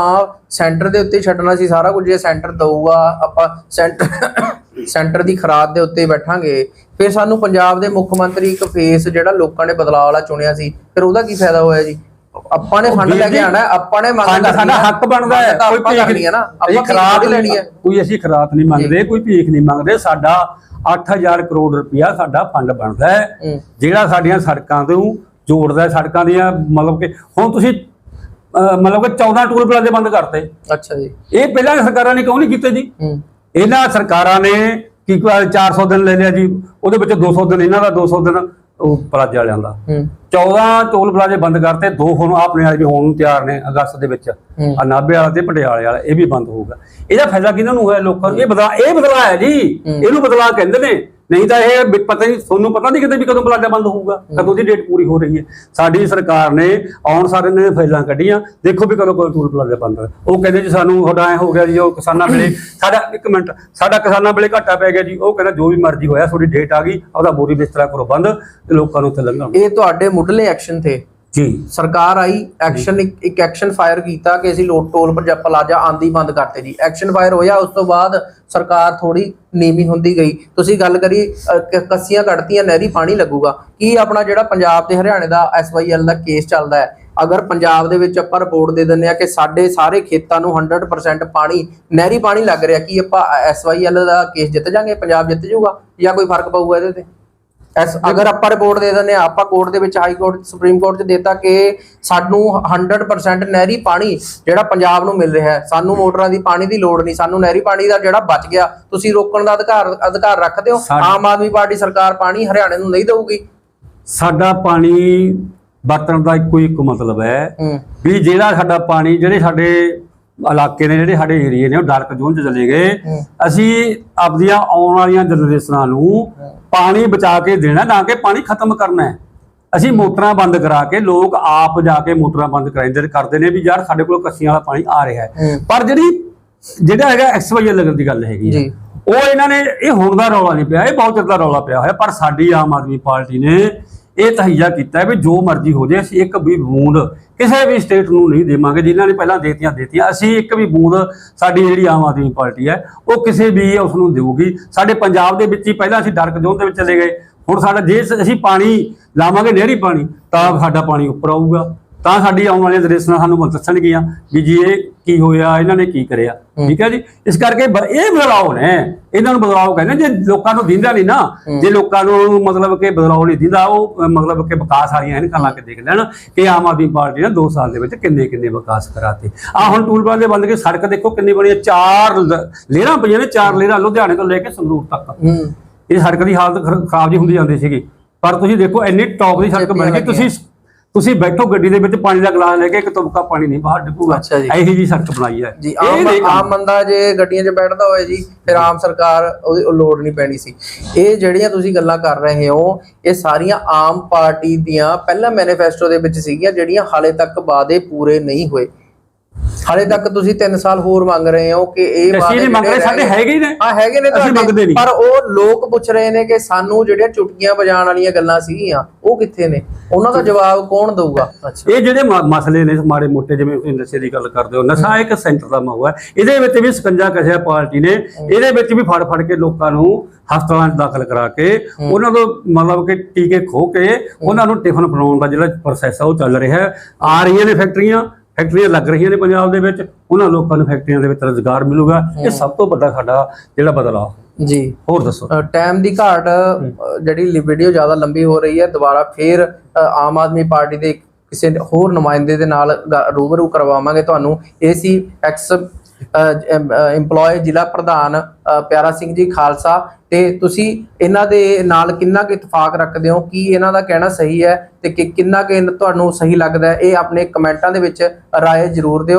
ਸੈਂਟਰ ਦੇ ਉੱਤੇ ਛੱਡਣਾ ਸੀ ਸਾਰਾ ਕੁਝ ਜੇ ਸੈਂਟਰ ਦਊਗਾ ਆਪਾਂ ਸੈਂਟਰ ਸੈਂਟਰ ਦੀ ਖਰਾਦ ਦੇ ਉੱਤੇ ਬੈਠਾਂਗੇ ਫਿਰ ਸਾਨੂੰ ਪੰਜਾਬ ਦੇ ਮੁੱਖ ਮੰਤਰੀ ਇੱਕ ਫੇਸ ਜਿਹੜਾ ਲੋਕਾਂ ਨੇ ਬਦਲਾਅ ਵਾਲਾ ਚੁਣਿਆ ਸੀ ਫਿਰ ਉਹਦਾ ਕੀ ਫਾਇਦਾ ਹੋਇਆ ਜੀ? ਆਪਾਂ ਨੇ ਫੰਡ ਲੈ ਕੇ ਆਣਾ ਆਪਾਂ ਨੇ ਮੰਗ ਕਰਨੀ ਸਾਡਾ। ਹੱਕ ਬਣਦਾ ਹੈ ਕੋਈ ਭੀਖ ਕਰਨੀ ਹੈ ਨਾ ਆਪਾਂ ਖਰਾਤ ਖਰਾਦ ਲੈਣੀ ਹੈ ਕੋਈ ਅਸੀਂ ਖਰਾਤ ਨਹੀਂ ਮੰਗਦੇ ਕੋਈ ਭੀਖ ਨਹੀਂ ਮੰਗਦੇ ਸਾਡਾ 8000 ਕਰੋੜ ਰੁਪਇਆ ਸਾਡਾ ਫੰਡ ਬਣਦਾ ਹੈ। ਜਿਹੜਾ ਸਾਡੀਆਂ ਸੜਕਾਂ ਤੋਂ ਜੋੜਦਾ ਹੈ, ਸੜਕਾਂ ਦੀਆਂ ਮਤਲਬ ਕਿ ਹੁਣ ਤੁਸੀਂ ਮਤਲਬ ਕਿ 14 ਟੂਲ ਪਲਾਜ਼ੇ ਬੰਦ ਕਰਤੇ। ਅੱਛਾ ਜੀ। ਇਹ ਪਹਿਲਾਂ ਸਰਕਾਰਾਂ ਨੇ ਕਿਉਂ ਨਹੀਂ ਕੀਤੇ ਜੀ? ਇਹਨਾਂ ਸਰਕਾਰਾਂ ਨੇ ਕੀ ਕੋਈ 400 ਦਿਨ ਲੈ ਲਿਆ ਜੀ ਉਹਦੇ ਵਿੱਚ 200 ਦਿਨ ਇਹਨਾਂ ਦਾ 200 ਦਿਨ। ਉਹ ਪਲਾਜ਼ੇ ਵਾਲਿਆਂ ਦਾ। ਹੂੰ। 14 ਟੋਲ ਪਲਾਜ਼ੇ ਬੰਦ ਕਰਤੇ ਦੋ ਹੁਣ ਆਪਣੇ ਵਾਲੇ ਵੀ ਹੋਣ ਨੂੰ ਤਿਆਰ ਨੇ ਅਗਸਤ ਦੇ ਵਿੱਚ। ਨਾਭੇ ਵਾਲਾ ਤੇ ਪਟਿਆਲੇ ਵਾਲਾ ਇਹ ਵੀ ਬੰਦ ਹੋਊਗਾ। ਇਹਦਾ ਫਾਇਦਾ ਕਿਹਨਾਂ ਨੂੰ ਹੋਇਆ ਲੋਕਾਂ ਨੂੰ? ਇਹ ਬਦਲਾ ਇਹ ਬਦਲਾ ਹੈ ਜੀ। ਇਹਨੂੰ ਬਦਲਾ ਕਹਿੰਦੇ ਨੇ ਨਹੀਂ ਤਾਂ ਇਹ ਪਤਾ ਨਹੀਂ ਤੁਹਾਨੂੰ ਪਤਾ ਨਹੀਂ ਕਿਤੇ ਵੀ ਕਦੋਂ ਪਲਾਜ਼ਾ ਬੰਦ ਹੋਊਗਾ ਕਦੋਂ ਦੀ ਡੇਟ ਪੂਰੀ ਹੋ ਰਹੀ ਹੈ। ਸਾਡੀ ਸਰਕਾਰ ਨੇ ਆਉਣ ਸਾਰੇ ਨੇ ਫਾਈਲਾਂ ਕੱਢੀਆਂ ਦੇਖੋ ਵੀ ਕਦੋਂ ਕੋਈ ਟੂਲ ਪਲਾਜ਼ਾ ਬੰਦ ਉਹ ਕਹਿੰਦੇ ਜੀ ਸਾਨੂੰ ਤੁਹਾਡਾ ਐ ਹੋ ਗਿਆ ਜੀ ਉਹ ਕਿਸਾਨਾਂ ਵੇਲੇ ਸਾਡਾ ਇੱਕ ਮਿੰਟ ਸਾਡਾ ਕਿਸਾਨਾਂ ਵੇਲੇ ਘਾਟਾ ਪੈ ਗਿਆ ਜੀ ਉਹ ਕਹਿੰਦਾ ਜੋ ਵੀ ਮਰਜ਼ੀ ਹੋਇਆ ਤੁਹਾਡੀ ਡੇਟ ਆ ਗਈ ਉਹਦਾ ਬੋਰੀ ਬਿਸਤਰਾ ਕਰੋ ਬੰਦ ਤੇ ਲੋਕਾਂ ਨੂੰ ਉੱਥੇ ਲੰਘਣ ਇਹ ਤੁਹਾਡੇ ਮੁੱਢਲੇ ਐਕਸ਼ਨ ਥੇ ਜੀ। ਸਰਕਾਰ ਆਈ ਐਕਸ਼ਨ ਇੱਕ ਐਕਸ਼ਨ ਫਾਇਰ ਕੀਤਾ ਕਿ ਅਸੀਂ ਲੋਟ ਟੋਲ ਪਰ ਪਲਾਜ਼ਾ ਆਂਦੀ ਬੰਦ ਕਰਤੇ ਜੀ। ਐਕਸ਼ਨ ਫਾਇਰ ਹੋਇਆ ਉਸ ਤੋਂ ਬਾਅਦ ਸਰਕਾਰ ਥੋੜੀ ਨੀਵੀਂ ਹੁੰਦੀ ਗਈ। ਤੁਸੀਂ ਗੱਲ ਕਰੀ ਕੱਸੀਆਂ ਕੱਢਤੀਆਂ ਨਹਿਰੀ ਪਾਣੀ ਲੱਗੂਗਾ। ਕੀ ਆਪਣਾ ਜਿਹੜਾ ਪੰਜਾਬ ਤੇ ਹਰਿਆਣੇ ਦਾ ਐਸਵਾਈਐਲ ਦਾ ਕੇਸ ਚੱਲਦਾ ਹੈ? ਅਗਰ ਪੰਜਾਬ ਦੇ ਵਿੱਚ ਆਪਾਂ ਰਿਪੋਰਟ ਦੇ ਦਿੰਦੇ ਆ ਕਿ ਸਾਡੇ ਸਾਰੇ ਖੇਤਾਂ ਨੂੰ 100% ਪਾਣੀ ਨਹਿਰੀ ਪਾਣੀ ਲੱਗ ਰਿਹਾ ਕੀ ਆਪਾਂ ਐਸਵਾਈਐਲ ਦਾ ਕੇਸ ਜਿੱਤ ਜਾਾਂਗੇ? ਪੰਜਾਬ ਜਿੱਤ ਜਾਊਗਾ ਜਾਂ ਕੋਈ ਫ਼ਰਕ ਪਊਗਾ ਇਹਦੇ ਤੇ? ਐਸ ਅਗਰ ਆਪਾਂ ਰਿਪੋਰਟ ਦੇ ਦਿੰਦੇ ਆ ਆਪਾਂ ਕੋਰਟ ਦੇ ਵਿੱਚ ਹਾਈ ਕੋਰਟ ਸੁਪਰੀਮ ਕੋਰਟ 'ਚ ਦੇਤਾ ਕਿ ਸਾਨੂੰ 100% ਨਹਿਰੀ ਪਾਣੀ ਜਿਹੜਾ ਪੰਜਾਬ ਨੂੰ ਮਿਲ ਰਿਹਾ ਹੈ। ਸਾਨੂੰ ਮੋਟਰਾਂ ਦੀ ਪਾਣੀ ਦੀ ਲੋੜ ਨਹੀਂ ਸਾਨੂੰ ਨਹਿਰੀ ਪਾਣੀ ਦਾ ਜਿਹੜਾ ਬਚ ਗਿਆ ਤੁਸੀਂ ਰੋਕਣ ਦਾ ਅਧਿਕਾਰ ਅਧਿਕਾਰ ਰੱਖਦੇ ਹੋ? ਆਮ ਆਦਮੀ ਪਾਰਟੀ ਸਰਕਾਰ ਪਾਣੀ ਹਰਿਆਣੇ ਨੂੰ ਨਹੀਂ ਦੇਊਗੀ। ਸਾਡਾ ਪਾਣੀ ਵਰਤਣ ਦਾ ਇੱਕੋ ਇੱਕ ਮਤਲਬ ਹੂੰ। ਵੀ ਜਿਹੜਾ ਸਾਡਾ ਪਾਣੀ ਜਿਹੜੇ ਸਾਡੇ ਇਲਾਕੇ ਨੇ ਜਿਹੜੇ ਸਾਡੇ ਏਰੀਏ ਨੇ ਉਹ ਡਾਰਕ ਜ਼ੋਨ 'ਚ ਚਲੇ ਗਏ। ਅਸੀਂ ਆਪਦੀਆਂ ਆਉਣ ਵਾਲੀਆਂ ਜਨਰੇਸ਼ਨਾਂ ਨੂੰ ਪਾਣੀ ਬਚਾ ਕੇ ਦੇਣਾ ਨਾ ਕਿ ਪਾਣੀ ਖਤਮ ਕਰਨਾ ਹੈ ਅਸੀਂ ਮੋਟਰਾਂ ਬੰਦ ਕਰਾ ਕੇ ਲੋਕ ਆਪ ਜਾ ਕੇ ਮੋਟਰਾਂ ਬੰਦ ਕਰਾਉਂਦੇ ਕਰਦੇ ਨੇ ਵੀ ਯਾਰ ਸਾਡੇ ਕੋਲ ਕੱਸੀਆਂ ਵਾਲਾ ਪਾਣੀ ਆ ਰਿਹਾ ਹੈ। ਪਰ ਜਿਹੜੀ ਜਿਹੜਾ ਹੈਗਾ ਐਕਸਵਾਈਐਲ ਲੱਗਣ ਦੀ ਗੱਲ ਹੈਗੀ ਹੈ। ਉਹ ਇਹਨਾਂ ਨੇ ਇਹ ਹੁਣ ਦਾ ਰੌਲਾ ਨਹੀਂ ਪਿਆ ਇਹ ਬਹੁਤ ਚਿਰ ਦਾ ਰੌਲਾ ਪਿਆ ਹੋਇਆ ਪਰ ਸਾਡੀ ਆਮ ਆਦਮੀ ਪਾਰਟੀ ਨੇ ਇਹ ਤਹਈਆ ਕੀਤਾ ਵੀ ਜੋ ਮਰਜ਼ੀ ਹੋ ਜਾਏ, ਅਸੀਂ ਇੱਕ ਵੀ ਬੂੰਦ ਕਿਸੇ ਵੀ ਸਟੇਟ ਨੂੰ ਨਹੀਂ ਦੇਵਾਂਗੇ, ਜਿਨ੍ਹਾਂ ਨੇ ਪਹਿਲਾਂ ਦੇਤੀਆਂ ਦੇਤੀਆਂ। ਅਸੀਂ ਇੱਕ ਵੀ ਬੂੰਦ ਸਾਡੀ ਜਿਹੜੀ ਆਮ ਆਦਮੀ ਪਾਰਟੀ ਹੈ, ਉਹ ਕਿਸੇ ਵੀ ਉਸ ਨੂੰ ਦੇਊਗੀ। ਸਾਡੇ ਪੰਜਾਬ ਦੇ ਵਿੱਚ ਹੀ ਪਹਿਲਾਂ ਅਸੀਂ ਡਾਰਕ ਜ਼ੋਨ ਦੇ ਵਿੱਚ ਚਲੇ ਗਏ। ਹੁਣ ਸਾਡਾ ਜੇ ਅਸੀਂ ਪਾਣੀ ਲਾਵਾਂਗੇ ਨਹਿਰੀ ਪਾਣੀ, ਤਾਂ ਸਾਡਾ ਪਾਣੀ ਉੱਪਰ ਆਊਗਾ। ਤਾਂ ਸਾਡੀ ਆਉਣ ਵਾਲੀਆਂ ਜਨਰੇਸ਼ਨਾਂ ਸਾਨੂੰ ਦੱਸਣਗੀਆਂ ਵੀ ਜੀ ਇਹ ਕੀ ਹੋਇਆ ਇਹਨਾਂ ਨੇ ਕੀ ਕਰਿਆ। ਠੀਕ ਹੈ ਜੀ? ਇਸ ਕਰਕੇ ਇਹ ਬਦਲਾਅ ਨੇ। ਇਹਨਾਂ ਨੂੰ ਬਦਲਾਅ ਕਹਿੰਦੇ ਜੇ ਲੋਕਾਂ ਨੂੰ ਦਿੰਦਾ ਨਹੀਂ ਨਾ ਜੇ ਲੋਕਾਂ ਨੂੰ ਮਤਲਬ ਕਿ ਬਦਲਾਅ ਨਹੀਂ ਦਿੰਦਾ ਉਹ ਮਤਲਬ ਕਿ ਵਿਕਾਸ ਵਾਲੀਆਂ ਇਹਨਾਂ ਲਾ ਕੇ ਦੇਖ ਲੈਣ ਕਿ ਆਮ ਆਦਮੀ ਪਾਰਟੀ ਨੇ 2 ਸਾਲ ਦੇ ਵਿੱਚ ਕਿੰਨੇ ਕਿੰਨੇ ਵਿਕਾਸ ਕਰਾਤੇ। ਆ ਹੁਣ ਟੂਲ ਪਲਾਜ਼ੇ ਬੰਦ ਕੇ ਸੜਕ ਦੇਖੋ ਕਿੰਨੀ ਬਣੀ ਹੈ ਚਾਰ ਲ- ਲੇਅਰਾਂ ਪਈਆਂ ਨੇ ਚਾਰ ਲੇਅਰਾਂ ਲੁਧਿਆਣੇ ਤੋਂ ਲੈ ਕੇ ਸੰਗਰੂਰ ਤੱਕ। ਇਹ ਸੜਕ ਦੀ ਹਾਲਤ ਖਰ- ਖਰਾਬ ਜੀ ਹੁੰਦੀ ਜਾਂਦੀ ਸੀਗੀ। ਪਰ ਤੁਸੀਂ ਦੇਖੋ ਇੰਨੀ ਟੌਪ ਦੀ ਸੜਕ ਬਣ ਗਈ ਤੁਸੀਂ ਤੁਸੀਂ ਬੈਠੋ ਗੱਡੀ ਦੇ ਵਿੱਚ ਪਾਣੀ ਦਾ ਗਲਾਸ ਲੈ ਕੇ ਇੱਕ ਤੁਪਕਾ ਪਾਣੀ ਨਹੀਂ ਬਾਹਰ ਡਿੱਗੂਗਾ ਅੱਛਾ ਜੀ। ਇਹੀ ਜੀ ਸੜਕ ਬਣਾਈ ਹੈ ਜੀ ਇਹ ਆਮ। ਆਮ ਬੰਦਾ ਜੇ ਗੱਡੀਆਂ 'ਚ ਬੈਠਦਾ ਹੋਏ ਜੀ ਫਿਰ ਆਮ ਸਰਕਾਰ ਉਹਦੀ ਉਹ ਲੋੜ ਨਹੀਂ ਪੈਣੀ ਸੀ ਇਹ ਜਿਹੜੀਆਂ ਤੁਸੀਂ ਗੱਲਾਂ ਕਰ ਰਹੇ ਹੋ ਇਹ ਸਾਰੀਆਂ ਆਮ ਪਾਰਟੀ ਦੀਆਂ ਪਹਿਲਾਂ ਮੈਨੀਫੈਸਟੋ ਦੇ ਵਿੱਚ ਸੀਗੀਆਂ ਜਿਹੜੀਆਂ ਹਾਲੇ ਤੱਕ ਵਾਅਦੇ ਪੂਰੇ ਨਹੀਂ ਹੋਏ ਹਾਲੇ ਤੱਕ ਤੁਸੀਂ 3 ਸਾਲ ਹੋਰ ਮੰਗ ਰਹੇ ਹੋ ਕਿ ਇਹ ਅਸੀਂ ਨਹੀਂ ਮੰਗ ਰਹੇ ਸਾਡੇ ਹੈਗੇ ਹੀ ਨੇ। ਹਾਂ ਹੈਗੇ ਨੇ ਤੁਹਾਡੇ। ਪਰ ਉਹ ਲੋਕ ਪੁੱਛ ਰਹੇ ਨੇ ਕਿ ਸਾਨੂੰ ਜਿਹੜੀਆਂ ਚੁਟਕੀਆਂ ਵਜਾਉਣ ਵਾਲੀਆਂ ਗੱਲਾਂ ਸੀਗੀਆਂ ਉਹ ਕਿੱਥੇ ਨੇ? ਉਹਨਾਂ ਦਾ ਜਵਾਬ ਕੌਣ ਦਊਗਾ? ਇਹ ਜਿਹੜੇ ਮਸਲੇ ਨੇ ਮਾੜੇ ਮੋਟੇ ਜਿਵੇਂ ਤੁਸੀਂ ਨਸ਼ੇ ਦੀ ਗੱਲ ਕਰਦੇ ਹੋ ਨਸ਼ਾ ਇੱਕ ਸੈਂਟਰ ਦਾ ਮਹੂਆ ਹੈ। ਇਹਦੇ ਵਿੱਚ ਵੀ ਸਕੰਜਾ ਕਸਿਆ ਪਾਰਟੀ ਨੇ ਇਹਦੇ ਵਿੱਚ ਵੀ ਫੜ ਫੜ ਕੇ ਲੋਕਾਂ ਨੂੰ ਹਸਪਤਾਲਾਂ 'ਚ ਦਾਖਲ ਕਰਾ ਕੇ ਉਹਨਾਂ ਤੋਂ ਮਤਲਬ ਕਿ ਟੀਕੇ ਖੋ ਕੇ ਉਹਨਾਂ ਨੂੰ ਟਿਫਨ ਬਣਾਉਣ ਦਾ ਜਿਹੜਾ ਪ੍ਰੋਸੈਸ ਆ ਉਹ ਚੱਲ ਰਿਹਾ ਆ ਰਹੀਆਂ ਨੇ ਫੈਕਟਰੀਆਂ ਫੈਕਟਰੀਆਂ ਲੱਗ ਰਹੀਆਂ ਨੇ ਪੰਜਾਬ ਦੇ ਵਿੱਚ ਉਹਨਾਂ ਲੋਕਾਂ ਨੂੰ ਫੈਕਟਰੀਆਂ ਦੇ ਵਿੱਚ ਰੋਜ਼ਗਾਰ ਮਿਲੂਗਾ। ਇਹ ਸਭ ਤੋਂ ਵੱਡਾ ਸਾਡਾ ਜਿਹੜਾ ਬਦਲਾਅ। ਜੀ। ਹੋਰ ਦੱਸੋ। ਟਾਈਮ ਦੀ ਘਾਟ ਜਿਹੜੀ ਵੀਡੀਓ ਜ਼ਿਆਦਾ ਲੰਬੀ ਹੋ ਰਹੀ ਹੈ ਦੁਬਾਰਾ ਫੇਰ ਆਮ ਆਦਮੀ ਪਾਰਟੀ ਦੇ ਕਿਸੇ ਹੋਰ ਨੁਮਾਇੰਦੇ ਦੇ ਨਾਲ ਰੂਬਰੂ ਕਰਵਾਵਾਂਗੇ ਤੁਹਾਨੂੰ। ਇਹ ਸੀ ਐਕਸ EMPLOYE ਜ਼ਿਲ੍ਹਾ ਪ੍ਰਧਾਨ ਅ, ਪਿਆਰਾ ਸਿੰਘ ਜੀ ਖਾਲਸਾ। ਤੇ ਤੁਸੀਂ ਇਹਨਾਂ ਦੇ ਨਾਲ ਕਿੰਨਾ ਕੁ ਇਤਫਾਕ ਰੱਖਦੇ ਹੋ? ਕੀ ਇਹਨਾਂ ਦਾ ਕਹਿਣਾ ਸਹੀ ਹੈ? ਤੇ ਕਿ ਕਿੰਨਾ ਕੁ ਤੁਹਾਨੂੰ ਸਹੀ ਲੱਗਦਾ ਇਹ ਆਪਣੇ ਕਮੈਂਟਾਂ ਦੇ ਵਿੱਚ ਰਾਏ ਜ਼ਰੂਰ ਦਿਓ।